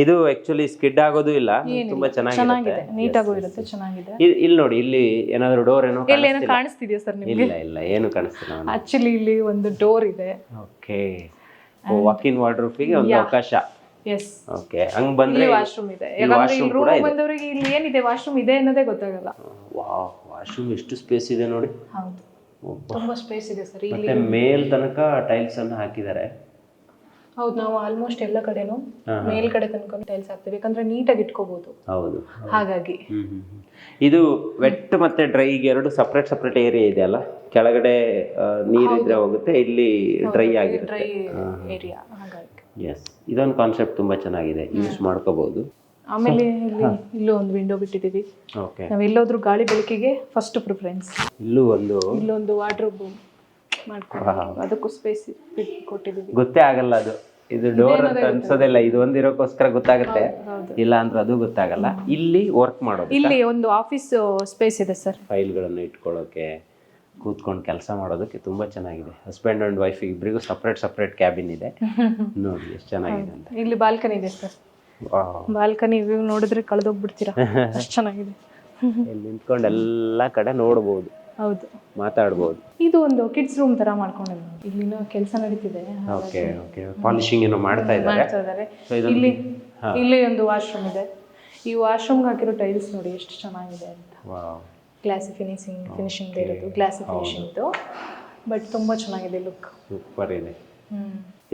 ಇದು ಆಕ್ಚುಲಿ ಸ್ಕಿಡ್ ಆಗೋದು ಇಲ್ಲ ತುಂಬಾ ಚೆನ್ನಾಗಿದೆ. ಚೆನ್ನಾಗಿದೆ ನೀಟಾಗೂ ಇರುತ್ತೆ ಚೆನ್ನಾಗಿದೆ. ಇಲ್- ಇಲ್ಲಿ ನೋಡಿ ಇಲ್ಲಿ ಏನಾದ್ರು ಡೋರ್ ಏನೋ ಇಲ್ಲಿ ಏನೋ ಕಾಣಿಸ್ತಿಲ್ಲ? ಕಾಣಿಸ್ತಿದ್ಯಾ ಸರ್ ನಿಮಗೆ? ಇಲ್ಲ ಇಲ್ಲ ಏನು ಕಾಣಿಸ್ತಿಲ್ಲ ಆಕ್ಚುಲಿ ಇಲ್ಲಿ ಒಂದು ಡೋರ್ ಇದೆ. ಓಕೆ ವಾಕಿನ್ ವಾರ್ಡ್ರೂಫಿಗೆ ಒಂದು ಅವಕಾಶ. ಎಸ್ ಓಕೆ ಹಂಗ್ ಬಂದ್ರೆ ಇಲ್ಲಿ ವಾಶ್ರೂಮ್ ಇದೆ. ಇಲ್ಲಿ ಯಾಕಂದ್ರೆ washroom ಇಲ್ಲಿ ಕೂಡ ರೂಮ್ ಇದೆ. ಬಂದವರಿಗೆ ಇಲ್ಲಿ ಏನಿದೆ? ವಾಶ್ರೂಮ್ ಇದೆ ಅನ್ನೋದೇ ಗೊತ್ತಾಗಲ್ಲ. ವಾಹ್ ವಾಶ್ರೂಮ್ ಎಷ್ಟು ಸ್ಪೇಸ್ ಇದೆ ನೋಡಿ. ಹೌದು. ತುಂಬಾ ಸ್ಪೇಸ್ ಇದೆ ಸರ್. ಇಲ್ಲಿ ಮತ್ತೆ ಮೇಲ್ ತನಕ ಟೈಲ್ಸ್ ಅನ್ನು ಹಾಕಿದ್ದಾರೆ. ಹೌದು ನಾವು ಆಲ್ಮೋಸ್ಟ್ ಎಲ್ಲ ಕಡೆನೂ ಮೇಲ್ಗಡೆ ತನಕ ಟೈಲ್ಸ್ ಹಾಕ್ತೀವಿ. ಯಾಕಂದ್ರೆ ನೀಟಾಗಿ ಇಟ್ಕೋಬಹುದು ಹೌದು. ಹಾಗಾಗಿ. ಹ್ಮ್ ಹ್ಮ್ ಹ್ಮ್. ಇದು ವೆಟ್ ಮತ್ತೆ ಡ್ರೈಗೆ ಎರಡು ಸಪ್ರೇಟ್ ಸಪ್ರೇಟ್ ಏರಿಯಾ ಇದೆ ಅಲ್ಲ? ಕೆಳಗಡೆ ಆ, ನೀರಿದ್ರೆ ಹೋಗುತ್ತೆ ಇಲ್ಲಿ ಡ್ರೈ ಆಗಿರುತ್ತೆ. ಡ್ರೈ ಏರಿಯಾ ಹಾಗಾಗಿ. ಎಸ್ ಇದೊಂದು ಕಾನ್ಸೆಪ್ಟ್ ತುಂಬಾ ಚೆನ್ನಾಗಿದೆ. ಯೂಸ್ ಮಾಡ್ಕೋಬಹುದು ಆಮೇಲೆ ಇಲ್ಲಿ ಇಲ್ಲೂ ಒಂದು ವಿಂಡೋ ಬಿಟ್ಟಿದ್ದೀವಿ. ಓಕೆ ನಾವು ಎಲ್ಲೋದ್ರೂ ಗಾಳಿ ಬೆಳಕಿಗೆ ಫಸ್ಟ್ ಪ್ರಿಫರೆನ್ಸ್ ಇಲ್ಲೂ ಒಂದು ಇಲ್ಲೊಂದು ವಾರ್ಡ್ರೋಬ್ ಮಾಡ್ಕೊಂಡು ಅದಕ್ಕೂ ಸ್ಪೇಸ್ ಕೊಟ್ಟಿದ್ದೀವಿ. ಗೊತ್ತೇ ಆಗಲ್ಲ ಅದು. ಇದು ಡೋರ್ ಅಂತ ಅನ್ಸೋದಿಲ್ಲ. ಇದು ಒಂದಿರೋಕ್ಕೋಸ್ಕರ ಗೊತ್ತಾಗುತ್ತೆ. ಇಲ್ಲ ಅಂದ್ರೆ ಅದು ಗೊತ್ತಾಗಲ್ಲ. ಇಲ್ಲಿ ವರ್ಕ್ ಮಾಡೋದು ಇಲ್ಲಿ ಒಂದು ಆಫೀಸ್ ಸ್ಪೇಸ್ ಇದೆ ಸರ್. ಫೈಲ್ಗಳನ್ನು ಇಟ್ಕೊಳ್ಳೋಕೆ. ಕೂತ್ಕೊಂಡು ಕೆಲಸ ಮಾಡೋದಕ್ಕೆ ತುಂಬ ಚೆನ್ನಾಗಿದೆ. ಹಸ್ಬೆಂಡ್ ಅಂಡ್ ವೈಫ್ ಇಬ್ಬರಿಗೂ ಸಪ್ರೇಟ್ ಸಪ್ರೇಟ್ ಕ್ಯಾಬಿನ್ ಇದೆ. ನೋಡಿ ಎಷ್ಟು ಚೆನ್ನಾಗಿದೆ ಅಂತ. ಇಲ್ಲಿ ಬಾಲ್ಕನಿ ಇದೆ ಸರ್ ಬಾಲ್ಕನಿ ವ್ಯೂ ನೋಡಿದ್ರೆ ಕಳೆದೋಗ್ಬಿಡ್ತೀರಾ? ಅಷ್ಟು ಚೆನ್ನಾಗಿದೆ. ಇಲ್ಲಿ ನಿಂತ್ಕೊಂಡು ಎಲ್ಲ ಕಡೆ ನೋಡ್ಬೋದು. ಹೌದು. ಮಾತಾಡ್ಬೋದು. ಇದು ಒಂದು ಕಿಡ್ಸ್ ರೂಮ್ ತರ ಮಾಡ್ಕೊಂಡಿದ್ದೀವಿ ಇಲ್ಲಿನ ಕೆಲಸ ನಡೀತಿದೆ. ಓಕೆ ಓಕೆ ಪಾಲಿಶಿಂಗ್ ಏನೋ ಮಾಡ್ತಾ ಇದ್ದಾರೆ. ಮಾಡ್ತಾ ಇದ್ದಾರೆ. ಇಲ್ಲಿ ಇಲ್ಲಿ ಒಂದು ವಾಶ್ರೂಮ್ ಇದೆ. ಈ ವಾಶ್ರೂಮ್ಗೆ ಹಾಕಿರೋ ಟೈಲ್ಸ್ ನೋಡಿ ಎಷ್ಟು ಚೆನ್ನಾಗಿದೆ ಅಂತ. ವಾವ್ ಗ್ಲಾಸಿ ಫಿನಿಶಿಂಗ್ ಫಿನಿಶಿಂಗ್ ಇರೋದು ಗ್ಲಾಸಿ ಫಿನಿಶಿಂಗ್ದು ಬಟ್ ತುಂಬಾ ಚೆನ್ನಾಗಿದೆ ಲುಕ್ ಸೂಪರ್ ಇದೆ.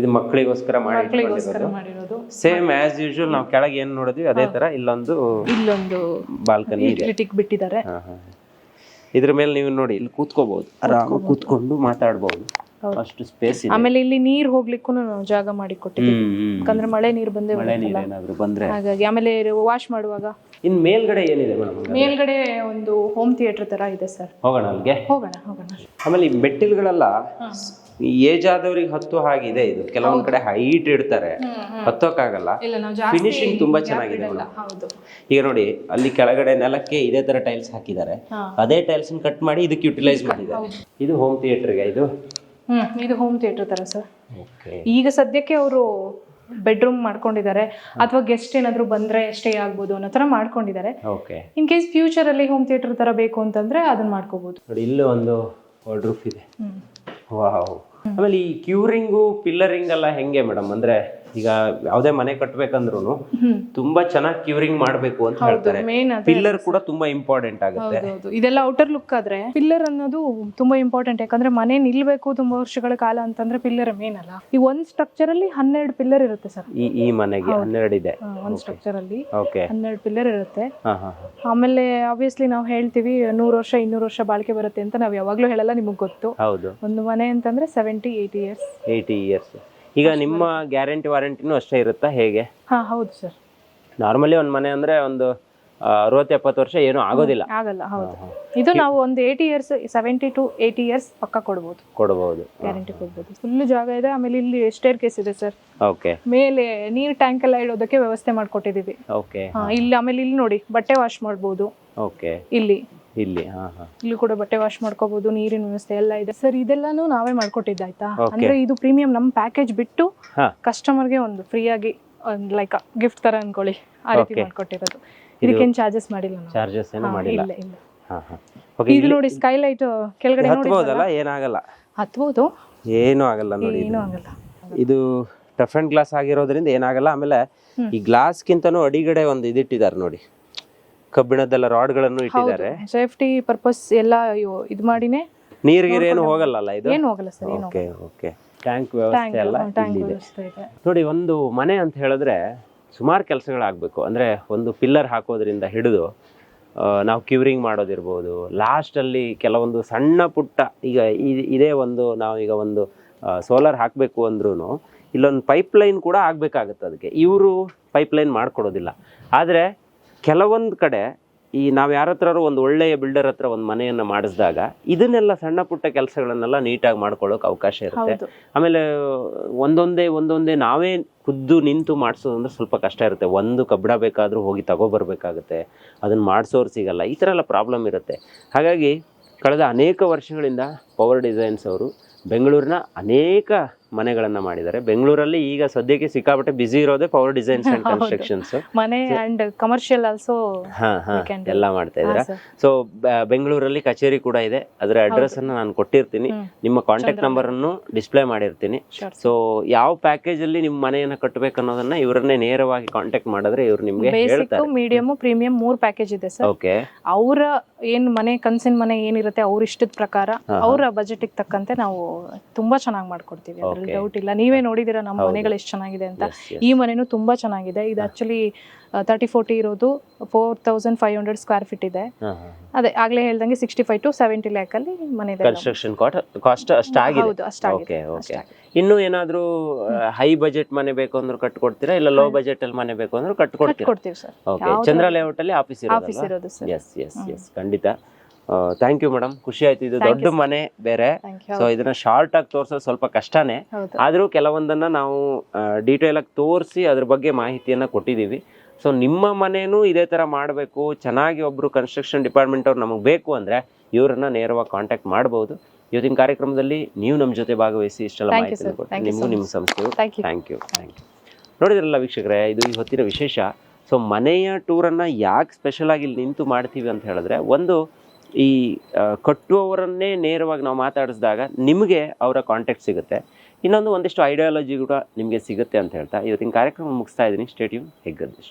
ಇದು ಮಕ್ಕಳಿಗೋಸ್ಕರ ಮಾಡಿ ಮಕ್ಕಳಿಗೋಸ್ಕರ ಮಾಡಿರೋದು. ಸೇಮ್ ಆಸ್ ಯೂಶುವಲ್ ನಾವು ಕೆಳಗೆ ಏನು ನೋಡಿದ್ವಿ ಅದೇ ತರ ಇಲ್ಲೊಂದು ಇಲ್ಲೊಂದು ಬಾಲ್ಕನಿ ಇದೆ. ಬಿಟ್ಟಿದ್ದಾರೆ. ಇದ್ರ ಮೇಲೆ ನೀವು ನೋಡಿ ಇಲ್ಲಿ ಕೂತ್ಕೋಬಹುದು. ಆರಾಮಾಗಿ ಕೂತ್ಕೊಂಡು ಮಾತಾಡ್ಬಹುದು ಅಷ್ಟು ಸ್ಪೇಸ್ ಇದೆ. ಆಮೇಲೆ ಇಲ್ಲಿ ನೀರ್ ಹೋಗ್ಲಿಕ್ಕೂ ಜಾಗ ಮಾಡಿ ಕೊಟ್ಟಿದ್ದೀವಿ. ಹ್ಮ್, ಹ್ಮ್. ಯಾಕಂದ್ರೆ ಮಳೆ ನೀರು ಬಂದೇ ಮಳೆ ನೀರ್ ಏನಾದ್ರು ಬಂದ್ರೆ. ಹಾಗಾಗಿ ಆಮೇಲೆ ವಾಶ್ ಮಾಡುವಾಗ? ಇನ್ ಮೇಲ್ಗಡೆ ಏನಿದೆ ಮೇಡಮ್ ಮೇಲ್ಗಡೆ ಒಂದು ಹೋಮ್ ಥಿಯೇಟರ್ ತರ ಇದೆ ಸರ್. ಹೋಗೋಣ ಅಲ್ಲಿಗೆ? ಹೋಗೋಣ ಹೋಗೋಣ. ಆಮೇಲೆ ಈ ಮೆಟ್ಟಿಲುಗಳೆಲ್ಲ ಏಜ್ ಆದವ್ರಿಗೆ ಹತ್ತು ಹಾಗಿದೆ ಇದು. ಕೆಲವೊಂದ್ ಕಡೆ ಹೈಟ್ ಇಡ್ತಾರೆ. ಹತ್ತೋಕಾಗಲ್ಲ ಇಲ್ಲ ನಾವು ಜಾಸ್ತಿ ಫಿನಿಶಿಂಗ್ ತುಂಬಾ ಚೆನ್ನಾಗಿದೆ. ಮೇಡಮ್. ಹೌದು. ಈಗ ನೋಡಿ ಅಲ್ಲಿ ಕೆಳಗಡೆ ನೆಲಕ್ಕೆ ಇದೇ ತರ ಟೈಲ್ಸ್ ಹಾಕಿದ್ದಾರೆ. ಹಾ. ಅದೇ ಟೈಲ್ಸ್ ಕಟ್ ಮಾಡಿ ಇದಕ್ಕೆ ಯುಟಿಲೈಸ್ ಮಾಡಿದ್ದಾರೆ. ಇದು ಹೋಮ್ ಥಿಯೇಟರ್ಗೆ ಇದು. ಹ್ಮ್ ಇದು ಹೋಮ್ ಥಿಯೇಟರ್ ತರ ಸರ್ ಓಕೆ ಈಗ ಸದ್ಯಕ್ಕೆ ಅವರು ಬೆಡ್ರೂಮ್ ಮಾಡ್ಕೊಂಡಿದ್ದಾರೆ. ಅಥವಾ ಗೆಸ್ಟ್ ಏನಾದ್ರು ಬಂದ್ರೆ ಸ್ಟೇ ಆಗ್ಬೋದು ಅನ್ನೋ ತರ ಮಾಡ್ಕೊಂಡಿದ್ದಾರೆ. ಓಕೆ ಇನ್ ಕೇಸ್ ಫ್ಯೂಚರ್ ಅಲ್ಲಿ ಹೋಮ್ ಥಿಯೇಟರ್ ತರ ಬೇಕು ಅಂತಂದ್ರೆ ಅದನ್ನ ಮಾಡ್ಕೋಬಹುದು ನೋಡಿ ಇಲ್ಲೂ ಒಂದು ವಾರ್ಡ್ರೂಫ್ ಇದೆ. ವಾವ್ ಆಮೇಲೆ ಈ ಕ್ಯೂರಿಂಗು ಪಿಲ್ಲರಿಂಗ್ ಎಲ್ಲ ಹೆಂಗೆ ಮೇಡಮ್ ಅಂದ್ರೆ ಈಗ ಯಾವುದೇ ಮನೆ ಕಟ್ಬೇಕಂದ್ರು ತುಂಬಾ ಚೆನ್ನಾಗಿ ಕ್ಯೂರಿಂಗ್ ಮಾಡ್ಬೇಕು ಅಂತ ಹೇಳ್ತಾರೆ. ಪಿಲ್ಲರ್ ಕೂಡ ತುಂಬಾ ಇಂಪಾರ್ಟೆಂಟ್ ಆಗುತ್ತೆ. ಹೌದು ಇದೆಲ್ಲ ಔಟರ್ ಲುಕ್ ಆದ್ರೆ ಪಿಲ್ಲರ್ ಅನ್ನೋದು ತುಂಬಾ ಇಂಪಾರ್ಟೆಂಟ್ ಯಾಕಂದ್ರೆ ಮನೆ ನಿಲ್ಬೇಕು ತುಂಬಾ ವರ್ಷಗಳ ಕಾಲ ಅಂತಂದ್ರೆ ಪಿಲ್ಲರ್ ಮೇನ್ ಅಲ್ಲ. ಈ ಒಂದ್ ಸ್ಟ್ರಕ್ಚರ್ ಅಲ್ಲಿ ಹನ್ನೆರಡು ಪಿಲ್ಲರ್ ಇರುತ್ತೆ ಸರ್. ಈ ಈ ಮನೆಗೆ ಹನ್ನೆರಡು ಇದೆ. ಒಂದ್ ಸ್ಟ್ರಕ್ಚರ್ ಅಲ್ಲಿ ಓಕೆ ಹನ್ನೆರಡು ಪಿಲ್ಲರ್ ಇರುತ್ತೆ. ಆಮೇಲೆ ಆಬ್ವಿಯಸ್ಲಿ ನಾವು ಹೇಳ್ತೀವಿ ನೂರು ವರ್ಷ ಇನ್ನೂರು ವರ್ಷ ಬಾಳಿಕೆ ಬರುತ್ತೆ ಅಂತ ನಾವು ಯಾವಾಗ್ಲೂ ಹೇಳಲ್ಲ ನಿಮಗೆ ಗೊತ್ತು. ಹೌದು. ಒಂದು ಮನೆ ಅಂತಂದ್ರೆ seventy eighty years eighty years ಈಗ ನಿಮ್ಮ ಗ್ಯಾರಂಟಿ ವಾರಂಟಿನು ಅಷ್ಟೇ ಇರುತ್ತಾ? ಹೇಗೆ? ಹಾ ಹೌದು ಸರ್. ನಾರ್ಮಲಿ ಒಂದು ಮನೆ ಅಂದ್ರೆ ಒಂದು ಅರವತ್ತು ಎಪ್ಪತ್ತು ವರ್ಷ ಏನು ಆಗೋದಿಲ್ಲ. ಆಗಲ್ಲ ಹೌದು. ಇದು ನಾವು ಒಂದು eighty years seventy to eighty years ಪಕ್ಕ ಕೊಡ್ಬೋದು. ಕೊಡ್ಬೋದು. ಗ್ಯಾರಂಟಿ ಕೊಡ್ಬೋದು. ಫುಲ್ ಜಾಗ ಇದೆ ಆಮೇಲೆ ಇಲ್ಲಿ ಸ್ಟೇರ್ ಕೇಸ್ ಇದೆ ಸರ್. ಓಕೆ ಮೇಲೆ ನೀರ್ ಟ್ಯಾಂಕ್ ಎಲ್ಲ ಇಡೋದಕ್ಕೆ ವ್ಯವಸ್ಥೆ ಮಾಡ್ಕೊಟ್ಟಿದೀವಿ ಓಕೆ ಹಾ ಇಲ್ಲಿ ಆಮೇಲೆ ಇಲ್ಲಿ ನೋಡಿ ಬಟ್ಟೆ ವಾಶ್ ಮಾಡ್ಬೋದು. ಓಕೆ ಇಲ್ಲಿ. ಇಲ್ಲಿ ಹಾ ಹಾ. ಇಲ್ಲಿ ಕೂಡ ಬಟ್ಟೆ ವಾಶ್ ಮಾಡ್ಕೋಬಹುದು ನೀರಿನ ವ್ಯವಸ್ಥೆ ಎಲ್ಲ ಇದೆ. ಸರ್ ಇದೆಲ್ಲಾನು ನಾವೇ ಮಾಡ್ಕೊಟ್ಟಿದ್ದಾಯ್ತಾ ಅಂದ್ರೆ ಇದು ಪ್ರೀಮಿಯಂ ನಮ್ ಪ್ಯಾಕೇಜ್ ಬಿಟ್ಟು ಹಾ. ಕಸ್ಟಮರ್ಗೆ ಒಂದು ಫ್ರೀ ಆಗಿ ಲೈಕ್ ಗಿಫ್ಟ್ ತರ ಅನ್ಕೊಳ್ಳಿ ಆ ರೀತಿ Okay. ಮಾಡ್ಕೊಟ್ಟಿರೋದು. ಇದಕ್ಕೇನ್ ಚಾರ್ಜಸ್ ಮಾಡಿಲ್ಲ ನಾವು. ಚಾರ್ಜಸ್ ಏನು ಹಾ, ಮಾಡಿಲ್ಲ. ಇಲ್ಲ ಇಲ್ಲ. ಹಾ ಹಾ. ಓಕೆ ಇದು ನೋಡಿ ಸ್ಕೈಲೈಟ್ ಕೆಳಗಡೆ ನೋಡಿ ಏನಾಗಲ್ಲ? ಹತ್ಬೋದು? ಏನು ಆಗಲ್ಲ ನೋಡಿ ಏನೂ ಆಗಲ್ಲ. ಇದು ಟಫ್ ಅಂಡ್ ಗ್ಲಾಸ್ ಆಗಿರೋದ್ರಿಂದ ಏನಾಗಲ್ಲ ಆಮೇಲೆ ಈ ಗ್ಲಾಸ್ ಗ್ಲಾಸ್ಗಿಂತನೂ ಅಡಿಗಡೆ ಒಂದು ಇದಿಟ್ಟಿದ್ದಾರೆ ನೋಡಿ. ಕಬ್ಬಿಣದೆಲ್ಲ ರಾಡ್ಗಳನ್ನು ಇಟ್ಟಿದ್ದಾರೆ. ಸೇಫ್ಟಿ ಪರ್ಪಸ್ ಎಲ್ಲ ಇದು ಮಾಡಿನೇ ನೀರಿಗೆ ಏನು ಹೋಗಲ್ಲ. ಇದು? ಏನು ಹೋಗಲ್ಲ ಸರ್ ಏನು ಓಕೆ ಓಕೆ. ಟ್ಯಾಂಕ್ ವ್ಯವಸ್ಥೆ ಎಲ್ಲ ಇಲ್ಲಿದೆ. ಇದೆ. ನೋಡಿ ಒಂದು ಮನೆ ಅಂತ ಹೇಳಿದ್ರೆ ಸುಮಾರು ಕೆಲಸಗಳಾಗಬೇಕು. ಅಂದರೆ ಒಂದು ಪಿಲ್ಲರ್ ಹಾಕೋದ್ರಿಂದ ಹಿಡಿದು ನಾವು ಕ್ಯೂರಿಂಗ್ ಮಾಡೋದಿರ್ಬೋದು. ಲಾಸ್ಟಲ್ಲಿ ಕೆಲವೊಂದು ಸಣ್ಣ ಪುಟ್ಟ ಈಗ ಇದೇ ಒಂದು ನಾವು ಈಗ ಒಂದು ಸೋಲಾರ್ ಹಾಕಬೇಕು ಅಂದ್ರೂ ಇಲ್ಲೊಂದು ಪೈಪ್ಲೈನ್ ಕೂಡ ಆಗಬೇಕಾಗುತ್ತೆ ಅದಕ್ಕೆ. ಇವರು ಪೈಪ್ಲೈನ್ ಮಾಡ್ಕೊಡೋದಿಲ್ಲ. ಆದರೆ ಕೆಲವೊಂದು ಕಡೆ ಈ ನಾವು ಯಾರ ಹತ್ರ ಒಂದು ಒಳ್ಳೆಯ ಬಿಲ್ಡರ್ ಹತ್ರ ಒಂದು ಮನೆಯನ್ನು ಮಾಡಿಸಿದಾಗ ಇದನ್ನೆಲ್ಲ ಸಣ್ಣ ಪುಟ್ಟ ಕೆಲಸಗಳನ್ನೆಲ್ಲ ನೀಟಾಗಿ ಮಾಡ್ಕೊಳ್ಳೋಕೆ ಅವಕಾಶ ಇರುತ್ತೆ. ಆಮೇಲೆ ಒಂದೊಂದೇ ಒಂದೊಂದೇ ನಾವೇ ಖುದ್ದು ನಿಂತು ಮಾಡಿಸೋದು ಅಂದ್ರೆ ಸ್ವಲ್ಪ ಕಷ್ಟ ಇರುತ್ತೆ. ಒಂದು ಕಬ್ಬಡ ಬೇಕಾದರೂ ಹೋಗಿ ತಗೋಬರ್ಬೇಕಾಗುತ್ತೆ. ಅದನ್ನು ಮಾಡಿಸೋರು ಸಿಗಲ್ಲ. ಈ ಥರ ಎಲ್ಲ ಪ್ರಾಬ್ಲಮ್ ಇರುತ್ತೆ. ಹಾಗಾಗಿ ಕಳೆದ ಅನೇಕ ವರ್ಷಗಳಿಂದ ಪವರ್ ಡಿಸೈನ್ಸ್ ಅವರು ಬೆಂಗಳೂರಿನ ಅನೇಕ ಮನೆಗಳನ್ನು ಮಾಡಿದ್ದಾರೆ. ಬೆಂಗಳೂರಲ್ಲಿ ಈಗ ಸದ್ಯಕ್ಕೆ ಸಿಕ್ಕಾಪಟ್ಟೆ ಬಿಸಿ ಇರೋದೇ ಪವರ್ ಡಿಸೈನ್ಸ್ ಅಂಡ್ ಕನ್ಸ್ಟ್ರಕ್ಷನ್ಸ್ ಮನೆ ಅಂಡ್ ಕಮರ್ಷಿಯಲ್ ಆಲ್ಸೋ ಎಲ್ಲ ಮಾಡ್ತಾ ಇದ್ದಾರೆ. ಸೊ ಬೆಂಗಳೂರಲ್ಲಿ ಕಚೇರಿ ಕೂಡ ಇದೆ. ಅದರ ಅಡ್ರೆಸ್ ಅನ್ನು ನಾನು ಕೊಟ್ಟಿರ್ತೀನಿ. ನಿಮ್ಮ ಕಾಂಟ್ಯಾಕ್ಟ್ ನಂಬರ್ ಅನ್ನು ಡಿಸ್ಪ್ಲೇ ಮಾಡಿರ್ತೀನಿ. ಸೊ ಯಾವ ಪ್ಯಾಕೇಜ್ ಅಲ್ಲಿ ನಿಮ್ಮ ಮನೆಯನ್ನ ಕಟ್ಟಬೇಕು ಅನ್ನೋದನ್ನ ಇವರನ್ನೇ ನೇರವಾಗಿ ಕಾಂಟ್ಯಾಕ್ಟ್ ಮಾಡಿದ್ರೆ ಇವರು ನಿಮಗೆ ಹೇಳ್ತಾರೆ. ಮೀಡಿಯಂ ಪ್ರೀಮಿಯಂ ಮೂರ್ ಪ್ಯಾಕೇಜ್ ಇದೆ ಸರ್ ಓಕೆ ಅವರ ಏನ್ ಮನೆ ಕನ್ಸಿನ ಮನೆ ಏನಿರುತ್ತೆ ಅವ್ರ ಇಷ್ಟದ ಪ್ರಕಾರ ಅವರ ಬಜೆಟ್ ತಕ್ಕಂತೆ ನಾವು ತುಂಬಾ ಚೆನ್ನಾಗಿ ಮಾಡ್ಕೊಡ್ತೀವಿ. ಅದ್ರಲ್ಲಿ ಡೌಟ್ ಇಲ್ಲ. ನೀವೇ ನೋಡಿದಿರ ನಮ್ಮ ಮನೆಗಳು ಎಷ್ಟು ಚೆನ್ನಾಗಿದೆ ಅಂತ. ಈ ಮನೆನೂ ತುಂಬಾ ಚೆನ್ನಾಗಿದೆ. ಇದು ಆಕ್ಚುಲಿ ತರ್ಟಿ ಫೋರ್ಟಿ ಇರೋದು four thousand five hundred square feet ಇದೆ. ಅದೇ ಆಗ್ಲೇ ಹೇಳ್ದಂಗೆ sixty five to seventy lakh ಅಲ್ಲಿ ಮನೆ ಇದೆ ಕನ್ಸ್ಟ್ರಕ್ಷನ್ ಕಾಸ್ಟ್ ಅಷ್ಟಾಗಿದೆ. ಹೌದು ಅಷ್ಟಾಗಿದೆ. ಓಕೆ ಓಕೆ ಇನ್ನು ಏನಾದರೂ ಹೈ ಬಜೆಟ್ ಮನೆ ಬೇಕು ಅಂದ್ರೆ ಕಟ್ಕೊಡ್ತೀರಾ? ಇಲ್ಲ ಲೋ ಬಜೆಟ್ ಅಲ್ಲಿ ಮನೆ ಬೇಕು ಅಂದ್ರೆ ಕಟ್ಕೊಡ್ತೀರಾ? ಕೊಡ್ತೀವಿ ಸರ್. ಓಕೆ ಚಂದ್ರ ಲೇಔಟ್ ಅಲ್ಲಿ ಆಫೀಸ್ ಇರೋದು ಆಫೀಸ್ ಇರೋದು ಸರ್. ಎಸ್ ಎಸ್ ಎಸ್ ಖಂಡಿತ. ಥ್ಯಾಂಕ್ ಯು ಮೇಡಮ್ ಖುಷಿ ಆಯ್ತು. ಇದು ದೊಡ್ಡ ಮನೆ ಬೇರೆ. ಸೊ ಇದನ್ನ ಶಾರ್ಟ್ ಆಗಿ ತೋರ್ಸೋದು ಸ್ವಲ್ಪ ಕಷ್ಟನೇ. ಆದರೂ ಕೆಲವೊಂದನ್ನ ನಾವು ಡೀಟೇಲ್ ಆಗಿ ತೋರಿಸಿ ಅದ್ರ ಬಗ್ಗೆ ಮಾಹಿತಿಯನ್ನ ಕೊಟ್ಟಿದ್ದೀವಿ ಸೊ ನಿಮ್ಮ ಮನೇನೂ ಇದೇ ತರ ಮಾಡಬೇಕು. ಚೆನ್ನಾಗಿ ಒಬ್ರು ಕನ್ಸ್ಟ್ರಕ್ಷನ್ ಡಿಪಾರ್ಟ್ಮೆಂಟ್ ಅವ್ರು ನಮಗೆ ಬೇಕು ಅಂದ್ರೆ ಇವರನ್ನ ನೇರವಾಗಿ ಕಾಂಟ್ಯಾಕ್ಟ್ ಮಾಡಬಹುದು ಇವತ್ತಿನ ಕಾರ್ಯಕ್ರಮದಲ್ಲಿ ನೀವು ನಮ್ಮ ಜೊತೆ ಭಾಗವಹಿಸಿ ಇಷ್ಟೆಲ್ಲ ಮಾಹಿತಿ. ಕೊಟ್ಟು ನಿಮಗೂ ನಿಮ್ಮ ಸಂಸ್ಥೆ ಥ್ಯಾಂಕ್ ಯು ಥ್ಯಾಂಕ್ ಯು ನೋಡಿದ್ರಲ್ಲ ವೀಕ್ಷಕರೇ ಇದು ಈ ಹೊತ್ತಿನ ವಿಶೇಷ. ಸೊ ಮನೆಯ ಟೂರನ್ನು ಯಾಕೆ ಸ್ಪೆಷಲ್ ಆಗಿ ಇಲ್ಲಿ ನಿಂತು ಮಾಡ್ತೀವಿ ಅಂತ ಹೇಳಿದ್ರೆ ಒಂದು ಈ ಕಟ್ಟುವವರನ್ನೇ ನೇರವಾಗಿ ನಾವು ಮಾತಾಡಿಸಿದಾಗ ನಿಮಗೆ ಅವರ ಕಾಂಟ್ಯಾಕ್ಟ್ ಸಿಗುತ್ತೆ. ಇನ್ನೊಂದು ಒಂದಿಷ್ಟು ಐಡಿಯಾಲಜಿ ಕೂಡ ನಿಮಗೆ ಸಿಗುತ್ತೆ ಅಂತ ಹೇಳ್ತಾ, ಇವತ್ತಿನ ಕಾರ್ಯಕ್ರಮ ಮುಗಿಸ್ತಾ ಇದ್ದೀನಿ. ಸ್ಟೇಡಿಯಂ ಹೆಗ್ಗದ್ದು